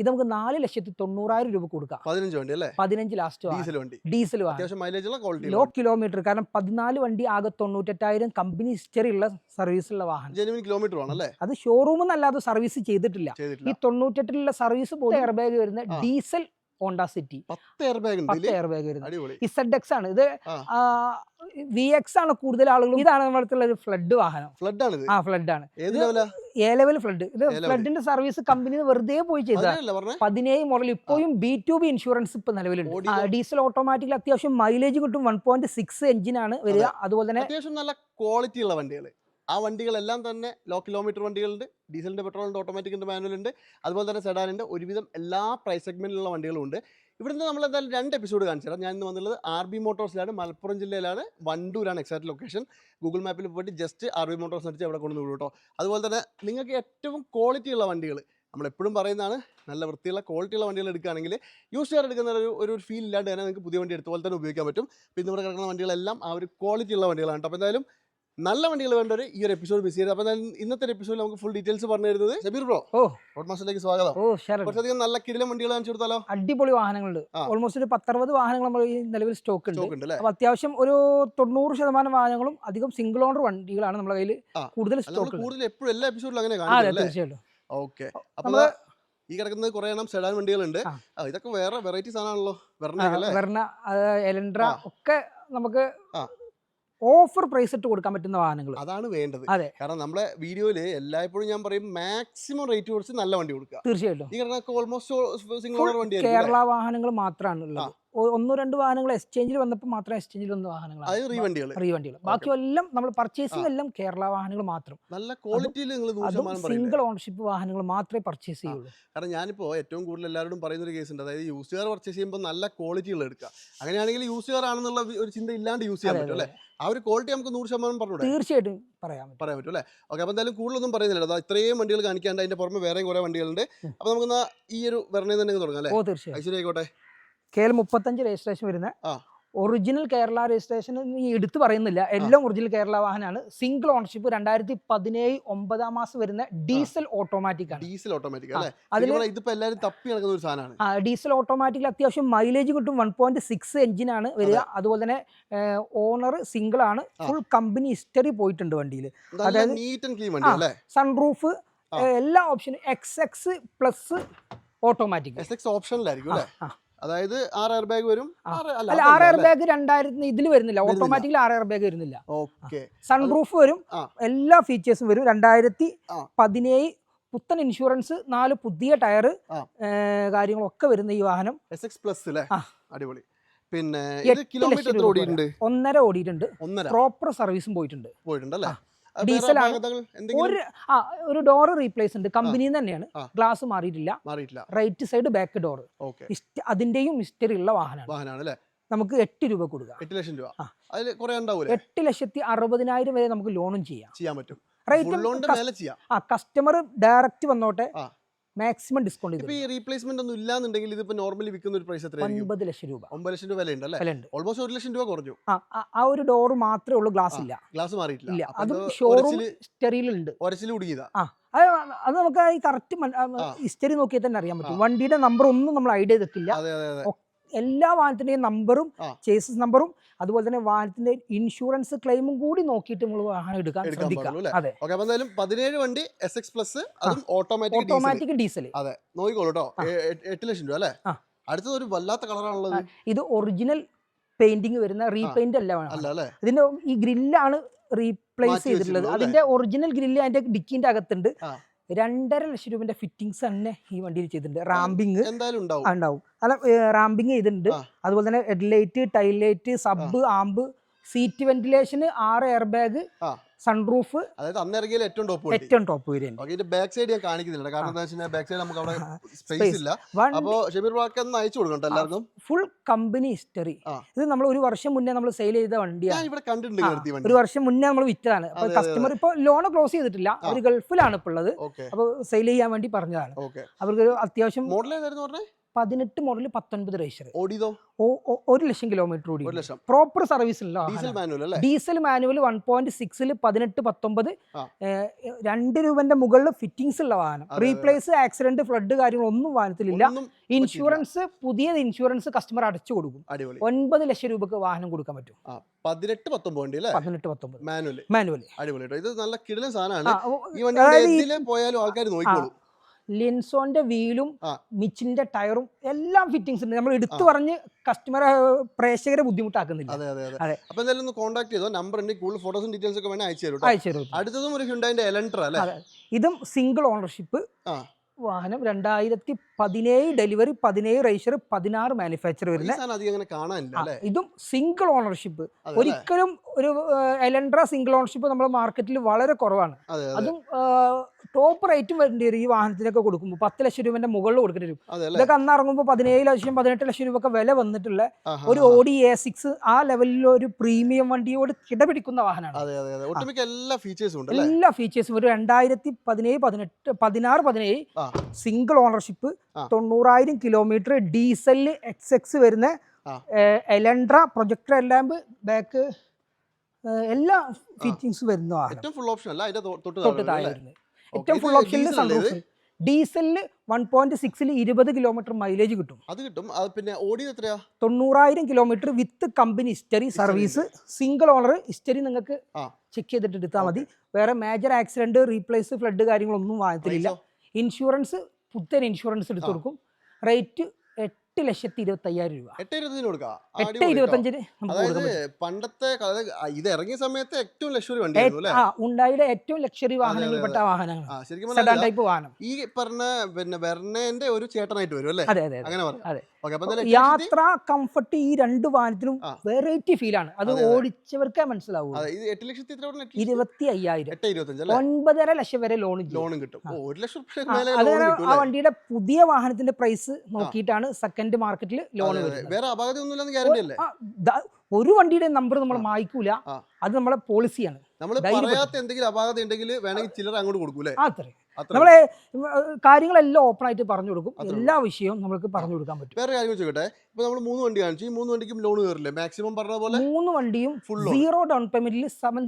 ഇത് നമുക്ക് നാല് ലക്ഷത്തി തൊണ്ണൂറായിരം രൂപ കൊടുക്കാം. പതിനഞ്ച് വണ്ടി അല്ലേ? പതിനഞ്ച് ലാസ്റ്റ് ഡീസൽ വണ്ടി. ഡീസൽ വാഹനം ലോ കിലോമീറ്റർ. കാരണം പതിനാല് വണ്ടി ആകെ തൊണ്ണൂറ്റെട്ടായിരം കമ്പനി ഹിസ്റ്ററി ഉള്ള സർവീസുള്ള വാഹനം. ജെനുവിൻ കിലോമീറ്റർ ആണല്ലേ? അത് ഷോറൂമിൽ നിന്നല്ലാതെ സർവീസ് ചെയ്തിട്ടില്ല. ഈ തൊണ്ണൂറ്റെട്ടിലുള്ള സർവീസ് പോലും എയർബാഗ് വരുന്ന ഡീസൽ ഹോണ്ട സിറ്റി. പത്ത് എയർ ബാഗ് വരുന്നത് ഇസഡ് എക്സ് ആണ്. ഇത് വി എക്സ് ആണ് കൂടുതൽ ആളുകളും. ഇതാണ് ഒരു ഫ്ലഡ് വാഹനം. ഫ്ലഡ് ആണ് ആ ഫ്ലഡ് ആണ് എ ലെവൽ ഫ്ലഡ് ഇത് ഫ്ലഡിന്റെ സർവീസ് കമ്പനി വെറുതെ പോയി ചെയ്തതാണ് പതിനേഴ് മോഡൽ ഇപ്പോഴും ബി ടു ബി ഇൻഷുറൻസ് ഇപ്പൊ നിലവിലുണ്ട്. ഡീസൽ ഓട്ടോമാറ്റിക് അത്യാവശ്യം മൈലേജ് കിട്ടും. വൺ പോയിന്റ് സിക്സ് എഞ്ചിനാണ് വരിക. അതുപോലെ തന്നെ അത്യാവശ്യം നല്ല ക്വാളിറ്റി ഉള്ള വണ്ടികൾ ആ വണ്ടികളെല്ലാം തന്നെ ലോ കിലോമീറ്റർ വണ്ടികളുണ്ട് ഡീസലിന്റെ പെട്രോളുണ്ട് ഓട്ടോമാറ്റിക് ഉണ്ട് മാനുവൽ ഉണ്ട് അതുപോലെ തന്നെ സെഡാനിന്റെ ഒരുവിധം എല്ലാ പ്രൈസ് സെഗ്മെന്റിലുള്ള വണ്ടികളും ഉണ്ട്. ഇവിടുന്ന് നമ്മൾ എന്തായാലും രണ്ട് എപ്പിസോഡ് കാണിച്ചു തരാം ഞാൻ ഇന്ന് വന്നുള്ളത് ആർ ബി മോട്ടോഴ്സിലാണ് മലപ്പുറം ജില്ലയിലാണ് വണ്ടൂരാണ് എക്സാക്ട് ലൊക്കേഷൻ ഗൂഗിൾ മാപ്പിൽ പോയിട്ട് ജസ്റ്റ് ആർ ബി മോട്ടോഴ്സ് അടിച്ച് അവിടെ കൊണ്ടുവന്നു കേട്ടോ. അതുപോലെ തന്നെ നിങ്ങൾക്ക് ഏറ്റവും ക്വാളിറ്റി ഉള്ള വണ്ടികൾ നമ്മളെപ്പോഴും പറയുന്നതാണ് നല്ല വൃത്തിയുള്ള ക്വാളിറ്റി ഉള്ള വണ്ടികൾ എടുക്കുകയാണെങ്കിൽ യൂസ് ചെയ്യാൻ എടുക്കുന്ന ഒരു ഒരു ഫീൽ ഇല്ലാണ്ട് തന്നെ നിങ്ങൾക്ക് പുതിയ വണ്ടി എടുത്ത പോലെ തന്നെ ഉപയോഗിക്കാൻ പറ്റും. പിന്നെ ഇവിടെ കിടക്കുന്ന വണ്ടികളെല്ലാം ആ ഒരു ക്വാളിറ്റി ഉള്ള വണ്ടികളാണ് അപ്പോൾ എന്തായാലും നല്ല വണ്ടികൾ വേണ്ടവർ ഈ ഒരു എപ്പിസോഡ് മിസ് ചെയ്ത് അപ്പോൾ ഇന്നത്തെ എപ്പിസോഡിൽ നമുക്ക് ഫുൾ ഡീറ്റെയിൽസ് പറഞ്ഞു തരുന്നത് ഷബീർ ബ്രോ ഓ. റോഡ് മാസ്റ്ററിലേക്ക് സ്വാഗതം. ഓ കുറച്ചധികം നല്ല കിടിലം വണ്ടികൾ കാണിച്ചു കൊടുത്താലോ? അടിപൊളി വാഹനങ്ങളുണ്ട്. ഓൾമോസ്റ്റ് ഒരു പത്തറുപത് വാഹനങ്ങൾ നമ്മൾ ഈ നിലവിൽ സ്റ്റോക്ക് ഉണ്ട്. അപ്പൊ അത്യാവശ്യം ഒരു തൊണ്ണൂറ് ശതമാനം വാഹനങ്ങളും അധികം സിംഗിൾ ഓണർ വണ്ടികളാണ് നമ്മുടെ കയ്യിൽ കൂടുതൽ സ്റ്റോക്ക് കൂടുതൽ എപ്പോഴും എല്ലാ എപ്പിസോഡിലും അങ്ങനെ തീർച്ചയായിട്ടും. ഓക്കെ. അപ്പോൾ ഈ കിടക്കുന്നത് കുറേ എണ്ണം സെഡാൻ വണ്ടികളുണ്ട്. ഇതൊക്കെ വേറെ വെറൈറ്റി സാധനമാണല്ലോ വെർണ എലൻഡ്ര ഒക്കെ നമുക്ക്. ഓഫർ പ്രൈസ് ഇട്ട് കൊടുക്കാൻ പറ്റുന്ന വാഹനങ്ങൾ. അതാണ് വേണ്ടത്. അതെ. കാരണം നമ്മുടെ വീഡിയോയിൽ എല്ലായ്പ്പോഴും ഞാൻ പറയും മാക്സിമം റേറ്റ് കുറച്ച് നല്ല വണ്ടി കൊടുക്കുക. തീർച്ചയായിട്ടും. ഓൾമോസ്റ്റ് സിംഗിൾ ഓണർ വണ്ടി കേരള വാഹനങ്ങൾ മാത്രമാണ് ഉള്ളത് ഒന്നോ രണ്ട് വാഹനങ്ങൾ എക്സ്ചേഞ്ചിൽ വന്നപ്പോൾ മാത്രം എക്സ്ചേഞ്ചിൽ വന്ന വാഹനങ്ങൾ വാഹനങ്ങളാണ് റീ വണ്ടികൾ റീ ബാക്കി എല്ലാം നമ്മൾ പർച്ചേസിംഗ് എല്ലാം കേരള വാഹനങ്ങൾ മാത്രം. നല്ല ക്വാളിറ്റിയിൽ നിങ്ങൾ സിംഗിൾ ഓണർഷിപ്പ് വാഹനങ്ങൾ മാത്രമേ പർച്ചേസ് ചെയ്യുള്ളൂ. കാരണം ഞാനിപ്പോൾ ഏറ്റവും കൂടുതൽ എല്ലാവരോടും പറയുന്ന ഒരു കേസ് ഉണ്ട്. അതായത് യൂസ് കാർ പർച്ചേസ് ചെയ്യുമ്പോൾ നല്ല ക്വാളിറ്റികൾ എടുക്കുക. അങ്ങനെയാണെങ്കിൽ യൂസ് കാർ ആണെന്നുള്ള ഒരു ചിന്ത ഇല്ലാണ്ട് യൂസ് ചെയ്യാൻ പറ്റും അല്ലേ? ആ ഒരു ക്വാളിറ്റി നമുക്ക് നൂറ് ശതമാനം പറഞ്ഞു തീർച്ചയായിട്ടും പറയാം പറയാൻ പറ്റും അല്ലേ? ഓക്കെ അപ്പോൾ എന്തായാലും കൂടുതലൊന്നും പറയുന്നില്ല അതാ ഇത്രയും വണ്ടികൾ കാണിക്കാണ്ട് അതിന്റെ പുറമെ വേറെയും കുറേ വണ്ടികളുണ്ട്. അപ്പോൾ നമുക്ക് ഈ ഒരു വെറുതെ തന്നെ തുടങ്ങാം അല്ലേ? ഐശ്വര്യ ആയിക്കോട്ടെ. കെ എൽ മുപ്പത്തഞ്ച് രജിസ്ട്രേഷൻ വരുന്ന. ഒറിജിനൽ കേരള രജിസ്ട്രേഷൻ നീ എടുത്തു പറയുന്നില്ല. എല്ലാം ഒറിജിനൽ കേരള വാഹനമാണ്. സിംഗിൾ ഓണർഷിപ്പ് രണ്ടായിരത്തി പതിനേഴ് ഒമ്പതാം മാസം വരുന്ന ഡീസൽ ഓട്ടോമാറ്റിക് ആണ്. ഡീസൽ ഓട്ടോമാറ്റിക് എല്ലാവരും തപ്പി നടക്കുന്ന ഒരു സാധനമാണ്. ഡീസൽ ഓട്ടോമാറ്റിക്കിൽ അത്യാവശ്യം മൈലേജ് കിട്ടും. വൺ പോയിന്റ് സിക്സ് എഞ്ചിനാണ് വരിക. അതുപോലെ തന്നെ ഓണർ സിംഗിൾ ആണ്. ഫുൾ കമ്പനി ഹിസ്റ്ററി പോയിട്ടുണ്ട് വണ്ടിയിൽ അതായത് സൺറൂഫ്. എല്ലാ ഓപ്ഷനും എക്സ് എക്സ് പ്ലസ് ഓട്ടോമാറ്റിക് ഓപ്ഷനിലായിരിക്കും അതായത് ആറ് എയർ ബാഗ് വരും. അല്ല ആറ് എയർ ബാഗ് രണ്ടായിരത്തി ഇതിൽ വരുന്നില്ല. ഓട്ടോമാറ്റിക്കലി ആർ ആറ് എയർ ബാഗ് വരുന്നില്ല. ഓക്കെ. സൺറൂഫ് വരും. എല്ലാ ഫീച്ചേഴ്സും വരും. രണ്ടായിരത്തി. പതിനേഴ് പുത്തൻ ഇൻഷുറൻസ് നാല് പുതിയ ടയർ. കാര്യങ്ങളൊക്കെ വരുന്ന ഈ വാഹനം. എസ് എക്സ് പ്ലസ് അല്ലേ അടിപൊളി. പിന്നെ കിലോമീറ്റർ ഓടിയിട്ടുണ്ട്? ഒന്നര ഓടിയിട്ടുണ്ട്. പ്രോപ്പർ സർവീസും പോയിട്ടുണ്ട്. പോയിട്ടുണ്ട് അല്ലേ? ഡീസലാണ്. ഒരു ആ ഒരു ഡോർ റീപ്ലേസ് ഉണ്ട്. കമ്പനി തന്നെയാണ്. ഗ്ലാസ് മാറിയിട്ടില്ല. റൈറ്റ് സൈഡ് ബാക്ക് ഡോർ അതിന്റെയും മിസ്റ്ററി ഉള്ള വാഹനമാണ്. നമുക്ക് എട്ട് രൂപ കൊടുക്കുക എട്ട് ലക്ഷം രൂപ. എട്ട് ലക്ഷത്തി അറുപതിനായിരം വരെ നമുക്ക് ലോണും ചെയ്യാം. ചെയ്യാൻ പറ്റും. റേറ്റ് ആ കസ്റ്റമർ ഡയറക്റ്റ് വന്നോട്ടെ. മാക്സിമം ഡിസ്കൗണ്ട് ചെയ്ത് ഈ റീപ്ലേസ്മെന്റ് ഒന്നും ഇല്ലാന്നുണ്ടെങ്കിൽ ഇതിപ്പോ നോർമലി വിൽക്കുന്ന ഒരു പ്രൈസ് എത്രയായിരിക്കും? ഒമ്പത് ലക്ഷം രൂപ. ഒമ്പത് ലക്ഷം രൂപ വിലയുണ്ട് അല്ലേ? ഓൾമോസ്റ്റ് ഒരു ലക്ഷം രൂപ കുറഞ്ഞു. ആ ആ- ആ ഒരു ഡോർ മാത്രമേ ഉള്ളൂ ഗ്ലാസ് ഇല്ല. ഗ്ലാസ് മാറിയിട്ടില്ല. അത് ഷോറൂമിൽ ഷോറൂം സ്റ്റെറിയിലുണ്ട് ഒരച്ചിൽ കുടുങ്ങിയതാ. അത് അത് നമുക്ക് ഈ കറക്റ്റ് ഹിസ്റ്ററി നോക്കിയാൽ തന്നെ അറിയാൻ പറ്റും. വണ്ടിയുടെ നമ്പർ ഒന്നും നമ്മൾ ഐഡിയ ചെയ്തിട്ടില്ല. എല്ലാ വാഹനത്തിന്റെയും നമ്പറും ചേസസ് നമ്പറും അതുപോലെ തന്നെ വാഹനത്തിന്റെ ഇൻഷുറൻസ് ക്ലെയിമും കൂടി നോക്കിയിട്ട് നമ്മൾ വാഹനം എടുക്കാൻ ശ്രദ്ധിക്കാം അതെ. എന്തായാലും പതിനേഴ് വണ്ടി എസ് എക്സ് പ്ലസ് അതും ഓട്ടോമാറ്റിക് ഡീസൽ ഓട്ടോമാറ്റിക് ഡീസൽ അതെ. നോക്കിക്കോളൂ കേട്ടോ. എട്ട് ലക്ഷം രൂപ അല്ലേ? അടുത്തത് ഒരു വല്ലാത്ത കളറാണുള്ളത്. ഇത് ഒറിജിനൽ പെയിന്റിങ് വരുന്ന റീപെയിന്റ് അല്ല വേണം. ഇതിന്റെ ഈ ഗ്രില്ലാണ് റീപ്ലേസ് ചെയ്തിട്ടുള്ളത്. അതിന്റെ ഒറിജിനൽ ഗ്രില്ല് അതിന്റെ ഡിക്കിന്റെ അകത്തുണ്ട്. രണ്ടര ലക്ഷം രൂപന്റെ ഫിറ്റിങ്സ് തന്നെ ഈ വണ്ടിയിൽ ചെയ്തിട്ടുണ്ട്. റാമ്പിങ് ഉണ്ടാവും. അല്ല റാമ്പിങ് ചെയ്തിട്ടുണ്ട്. അതുപോലെ തന്നെ headlight taillight sub amp seat വെന്റിലേഷന് ആറ് എയർ ബാഗ്. സൺറൂഫ് അതായത് അന്ന് ഇറങ്ങിയ ഏറ്റവും ടോപ്പ് ഏറ്റവും ടോപ്പ് വേരിയന്റ് ഇതിന്റെ ബാക്ക് സൈഡ് ഞാൻ കാണിക്കുന്നില്ല. കാരണം എന്താ വെച്ചാൽ ബാക്ക് സൈഡ് നമുക്ക് അവിടെ സ്പേസ് ഇല്ല. അപ്പോ ഷബീർ ബാക്ക് ഒന്ന് അയച്ചു കൊടുക്കണ്ട എല്ലാവർക്കും. ഫുൾ കമ്പനി ഹിസ്റ്ററി ഇത് നമ്മൾ ഒരു വർഷം മുന്നേ നമ്മൾ സെയിൽ ചെയ്ത വണ്ടിയാണ്. ഇവിടെ കണ്ടിട്ടുണ്ട് ഒരു വർഷം മുന്നേ നമ്മൾ വിറ്റതാണ്. അപ്പൊ അതെ, അതെ, കസ്റ്റമർ ഇപ്പോൾ ലോൺ ക്ലോസ് ചെയ്തിട്ടില്ല. ഒരു അവർ ഗൾഫിലാണ് ഇപ്പോൾ ഉള്ളത്. അപ്പൊ അപ്പോൾ സെയിൽ ചെയ്യാൻ വേണ്ടി പറഞ്ഞതാണ്. അവർക്ക് അത്യാവശ്യം മോഡൽ ഏതായിരുന്നു പറഞ്ഞേ? പതിനെട്ട് മോഡൽ പത്തൊൻപത് രജിസ്റ്റർ ഓടിയതോ? ഒരു ലക്ഷം കിലോമീറ്റർ ഓടി പ്രോപ്പർ സർവീസ് ഉള്ള ഡീസൽ മാനുവൽ അല്ലേ? ഡീസൽ മാനുവൽ വൺ പോയിന്റ് സിക്സിൽ പതിനെട്ട് പത്തൊമ്പത് രണ്ട് രൂപന്റെ മുകളിൽ ഫിറ്റിംഗ്സ് ഉള്ള വാഹനം. റീപ്ലേസ് ആക്സിഡന്റ് ഫ്ലഡ് കാര്യങ്ങളൊന്നും വാഹനത്തിലില്ല. ഇൻഷുറൻസ് പുതിയ ഇൻഷുറൻസ് കസ്റ്റമർ അടച്ചു കൊടുക്കും. ഒൻപത് ലക്ഷം രൂപക്ക് വാഹനം കൊടുക്കാൻ പറ്റും. പതിനെട്ട് പത്തൊമ്പത് പതിനെട്ട് പത്തൊമ്പത്. മാനുവൽ മാനുവൽ അടിപൊളി ഇത് നല്ല കിടലൻ സാധനമാണ്. ഈ വണ്ടി പോയാലും ആൾക്കാർ നോക്കിക്കോളും. ലിൻസോന്റെ വീലും മിച്ചിന്റെ ടയറും എല്ലാം ഫിറ്റിംഗ്സ് ഉണ്ട്. നമ്മൾ എടുത്തു പറഞ്ഞ് കസ്റ്റമറെ പ്രേക്ഷകരെ ബുദ്ധിമുട്ടാക്കുന്നില്ല. അതെ അതെ അതെ. അപ്പൊ എന്തായാലും ഒന്ന് കോൺടാക്ട് ചെയ്തോ? നമ്പർ ഉണ്ട് കൂടുതൽ ഫോട്ടോസും ഡീറ്റെയിൽസ് ഒക്കെ വേണേ അയച്ചു തരും. അയച്ചു തരും അടുത്തതും ഒരു ഹ്യുണ്ടായിന്റെ എലൻട്ര അല്ലേ? ഇതും സിംഗിൾ ഓണർഷിപ്പ്. വാഹനം രണ്ടായിരത്തി പതിനേഴ് ഡെലിവറി പതിനേഴ് റേഷർ പതിനാറ് മാനുഫാക്ചർ വരുന്നത് ഇതും സിംഗിൾ ഓണർഷിപ്പ് ഒരിക്കലും ഒരു എലൻഡ്ര സിംഗിൾ ഓണർഷിപ്പ് നമ്മുടെ മാർക്കറ്റിൽ വളരെ കുറവാണ്. അതെ ടോപ്പ് റേറ്റും വരേണ്ടി വരും ഈ വാഹനത്തിനൊക്കെ കൊടുക്കുമ്പോൾ. പത്ത് ലക്ഷം രൂപന്റെ മുകളിൽ കൊടുക്കേണ്ടി വരും. ഇതൊക്കെ അന്ന് ഇറങ്ങുമ്പോൾ പതിനേഴ് ലക്ഷം പതിനെട്ട് ലക്ഷം രൂപ ഒക്കെ വില വന്നിട്ടുള്ള ഒരു ഓഡി എ സിക്സ് ആ ലെവലിൽ ഒരു പ്രീമിയം വണ്ടിയോട് കിടപിടിക്കുന്ന വാഹനമാണ്. എല്ലാ ഫീച്ചേഴ്സും എല്ലാ ഫീച്ചേഴ്സും ഒരു രണ്ടായിരത്തി പതിനേഴ് പതിനെട്ട് പതിനാറ് പതിനേഴ്. Single ownership. തൊണ്ണൂറായിരം കിലോമീറ്റർ ഡീസലിൽ എക്സ് എക്സ് വരുന്ന. എലൻഡ്ര പ്രൊജക്ടർ ലാമ്പ് ബാക്ക് എല്ലാ ഫീറ്റിങ്സ് വരുന്ന ഏറ്റവും ഫുൾ ഓപ്ഷൻ അല്ല? അതിന്റെ തൊട്ട് താഴെ ഏറ്റവും ഫുൾ ഓപ്ഷനിൽ? സൺറൂഫ് ഡീസലിൽ വൺ പോയിന്റ് സിക്സിൽ ഇരുപത് കിലോമീറ്റർ മൈലേജ് കിട്ടും. അത് കിട്ടും. അത് പിന്നെ ഓടിയത് എത്രയാ? തൊണ്ണൂറായിരം kilometre with company history service single owner history നിങ്ങൾക്ക് ചെക്ക് ചെയ്തിട്ട് എടുത്താൽ മതി. വേറെ മേജർ ആക്സിഡന്റ് റീപ്ലേസ് ഫ്ലഡ് കാര്യങ്ങളൊന്നും വാങ്ങത്തില്ല. ഇൻഷുറൻസ് പുത്തൻ ഇൻഷുറൻസ് എടുത്തു കൊടുക്കും. റേറ്റ് എട്ട് ലക്ഷത്തി ഇരുപത്തി അയ്യായിരം രൂപ. എട്ട് ഇരുപത്തി കൊടുക്കാം. എട്ട് ഇരുപത്തഞ്ചിന് അതായത് പണ്ടത്തെ ഇത് ഇറങ്ങിയ സമയത്ത് ഏറ്റവും ലക്ഷറി വണ്ടി ആ ഉണ്ടായുടെ ഏറ്റവും ലക്ഷറി വാഹനങ്ങളിൽപ്പെട്ട വാഹനങ്ങൾ സെഡാൻ ടൈപ്പ് വാഹനം. ഈ പറഞ്ഞ പിന്നെ വെർണേന്റെ ഒരു ചേട്ടനായിട്ട് വരും അല്ലേ? അതെ അതെ അങ്ങനെ അതെ. യാത്ര കംഫർട്ട് ഈ രണ്ട് വാഹനത്തിനും വെറൈറ്റി ഫീലാണ് അത്. ഓടിച്ചവർക്കേ മനസ്സിലാവൂ ഇരുപത്തി അയ്യായിരം ഒൻപതര ലക്ഷം വരെ ലോൺ ലോണും കിട്ടും. ആ. വണ്ടിയുടെ പുതിയ വാഹനത്തിന്റെ പ്രൈസ് നോക്കിയിട്ടാണ് സെക്കൻഡ് മാർക്കറ്റിൽ ലോൺ വേറെ ഗ്യാരണ്ടി അല്ലേ? ഒരു വണ്ടിയുടെ നമ്പർ നമ്മൾ. മായ്ക്കൂല. അത് നമ്മളെ പോളിസിയാണ്. എന്തെങ്കിലും അപാകത ഉണ്ടെങ്കിൽ വേണമെങ്കിൽ ചില്ലറ അങ്ങോട്ട് കൊടുക്കൂലേ അത്രേ. നമ്മളെ കാര്യങ്ങളെല്ലാം ഓപ്പൺ ആയിട്ട് പറഞ്ഞു കൊടുക്കും. എല്ലാ വിഷയവും നമ്മൾക്ക് പറഞ്ഞു കൊടുക്കാൻ പറ്റും. വേറെ കാര്യം ചോദിക്കട്ടെ? ഇപ്പൊ നമ്മൾ മൂന്ന് വണ്ടി കാണിച്ചു. ഈ മൂന്ന് വണ്ടിക്കും ലോൺ കയറില്ലേ? മാക്സിമം പറഞ്ഞ പോലെ? മൂന്ന് വണ്ടിയും സീറോ ഡൗൺ പേയ്മെന്റിൽ സെവൻ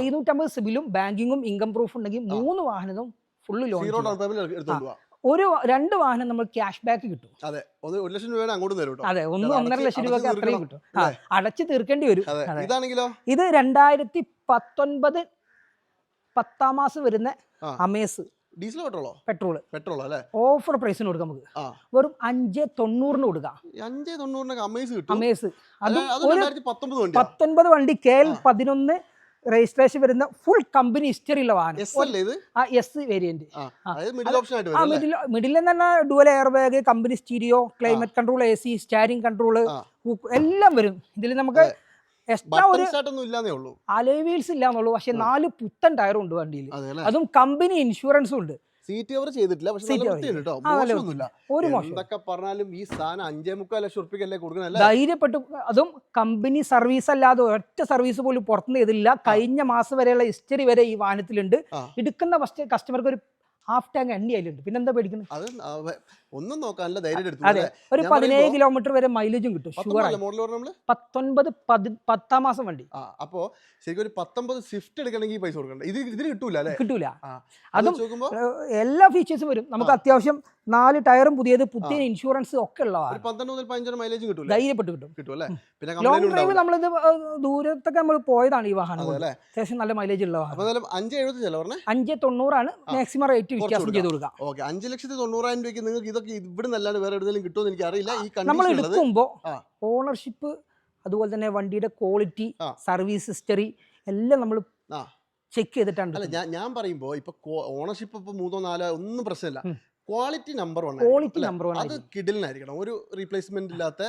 എഴുന്നൂറ്റമ്പത് സിബിലും ബാങ്കിങ്ങും ഇൻകം പ്രൂഫ് ഉണ്ടെങ്കിൽ മൂന്ന് വാഹനവും full loan zero down payment എടുത്തോണ്ട് പോവാ ഒരു രണ്ട് വാഹനം നമ്മൾ ക്യാഷ് ബാക്ക് കിട്ടും. അതെ. ഒരു ലക്ഷം രൂപ അങ്ങോട്ട് തരും അതെ ഒന്ന് ഒന്നര ലക്ഷം രൂപ അത്രയും കിട്ടും. അടച്ചു? തീർക്കേണ്ടി വരും. ഇതാണെങ്കിലോ? ഇത് രണ്ടായിരത്തി പത്തൊൻപത് പത്താം മാസം വരുന്ന. അമേസ് ഡീസൽ പെട്രോളോ? പെട്രോൾ പെട്രോൾ അല്ലേ? ഓഫർ പ്രൈസിന് കൊടുക്കാം നമുക്ക്. വെറും അഞ്ച് തൊണ്ണൂറിന് കൊടുക്കാം. അഞ്ചേ തൊണ്ണൂറിനൊക്കെ അമേസ് കിട്ടും? അമേസ്. അത് പത്തൊൻപത് വണ്ടി കെ എൽ പതിനൊന്ന് രജിസ്ട്രേഷൻ വരുന്ന ഫുൾ കമ്പനി ഹിസ്റ്ററി ഉള്ള വാഹനം. ആ S variant. Middle middle middle തന്നെ dual air bag company stereo climate control A C steering control എല്ലാം വരും. ഇതിൽ നമുക്ക് എക്സ്ട്രാ ഒരു അലോയ് വീൽസ് ഇല്ല എന്നുള്ളൂ പക്ഷെ നാല് പുത്തൻ ടയറും ഉണ്ട് വണ്ടിയിൽ അതും കമ്പനി ഇൻഷുറൻസും ഉണ്ട്. സീറ്റ് കവർ ചെയ്തിട്ടില്ല പക്ഷെ നല്ല വൃത്തിയുണ്ട് കേട്ടോ മോശമൊന്നുമില്ല. ഒരു മോശം. എന്തൊക്കെ പറഞ്ഞാലും ഈ സാധനം അഞ്ചേ മുക്കാൽ ലക്ഷം ഉറുപ്പിക്കല്ലേ കൊടുക്കണല്ലേ ധൈര്യപ്പെട്ടു. അതും കമ്പനി സർവീസ് അല്ലാതെ ഒറ്റ സർവീസ് പോലും പുറത്തുനിന്ന് ചെയ്തില്ല. കഴിഞ്ഞ മാസം വരെയുള്ള ഹിസ്റ്ററി വരെ ഈ വാഹനത്തിലുണ്ട്. എടുക്കുന്ന ഫസ്റ്റ് കസ്റ്റമർക്ക് ഒരു ഹാഫ് ടാങ്ക് എണ്ണി അതിലുണ്ട്. പിന്നെന്താ പേടിക്കുന്നത്? അത് ഒന്നും നോക്കാനുള്ള ധൈര്യം എടുത്തു അതെ ഒരു പതിനേഴ് കിലോമീറ്റർ വരെ മൈലേജും കിട്ടും ഷുവർ മോഡൽ നമ്മൾ? പത്തൊൻപത് പതി പത്താം മാസം വണ്ടി. അപ്പോ ശരിക്കും ഒരു പത്തൊമ്പത് സ്വിഫ്റ്റ് എടുക്കണമെങ്കിൽ പൈസ കൊടുക്കണ്ട? ഇത് ഇതിന് കിട്ടൂല അല്ലേ? കിട്ടൂല. അതും എല്ലാ ഫീച്ചേഴ്സും വരും. നമുക്ക് അത്യാവശ്യം നാല് ടയറും പുതിയത് പുതിയ ഇൻഷുറൻസ് ഒക്കെ ഉള്ള ഉള്ളതാണ് പന്ത്രണ്ട് മുതൽ പതിനഞ്ചര മൈലേജും കിട്ടും ധൈര്യപ്പെട്ട് കിട്ടും. കിട്ടും അല്ലേ? പിന്നെ ലോങ് ഡ്രൈവ് നമ്മളിത് ഏഹ്, ദൂരത്തൊക്കെ നമ്മൾ പോയതാണ് ഈ വാഹനം അതെ അത്യാവശ്യം നല്ല മൈലേജ് ഉള്ള വാഹനം. അഞ്ച് പറഞ്ഞേ? അഞ്ച് തൊണ്ണൂറാണ്. മാക്സിമം റേറ്റ് വ്യത്യാസം. ചെയ്ത് കൊടുക്കാം. ഓക്കെ. അഞ്ച് ലക്ഷത്തി തൊണ്ണൂറായിരം രൂപയ്ക്ക് നിങ്ങൾക്ക് ഇതൊക്കെ ഇവിടെ നിന്നല്ലാണ്ട് വേറെ എവിടെയെങ്കിലും കിട്ടുമെന്ന് എനിക്ക് അറിയില്ല ഈ നമ്മൾ എടുക്കുമ്പോൾ ഓണർഷിപ്പ് അതുപോലെ തന്നെ വണ്ടിയുടെ ക്വാളിറ്റി സർവീസ് ഹിസ്റ്ററി എല്ലാം നമ്മൾ ചെക്ക് ചെയ്തിട്ടാണ് അല്ല ഞാൻ ഞാൻ പറയുമ്പോ ഇപ്പൊ ഓണർഷിപ്പ് ഇപ്പൊ മൂന്നോ നാലോ ഒന്നും പ്രശ്നമില്ല. Quality number one quality number one അത് കിടിലിനായിരിക്കണം. ഒരു റീപ്ലേസ്മെന്റ് ഇല്ലാത്ത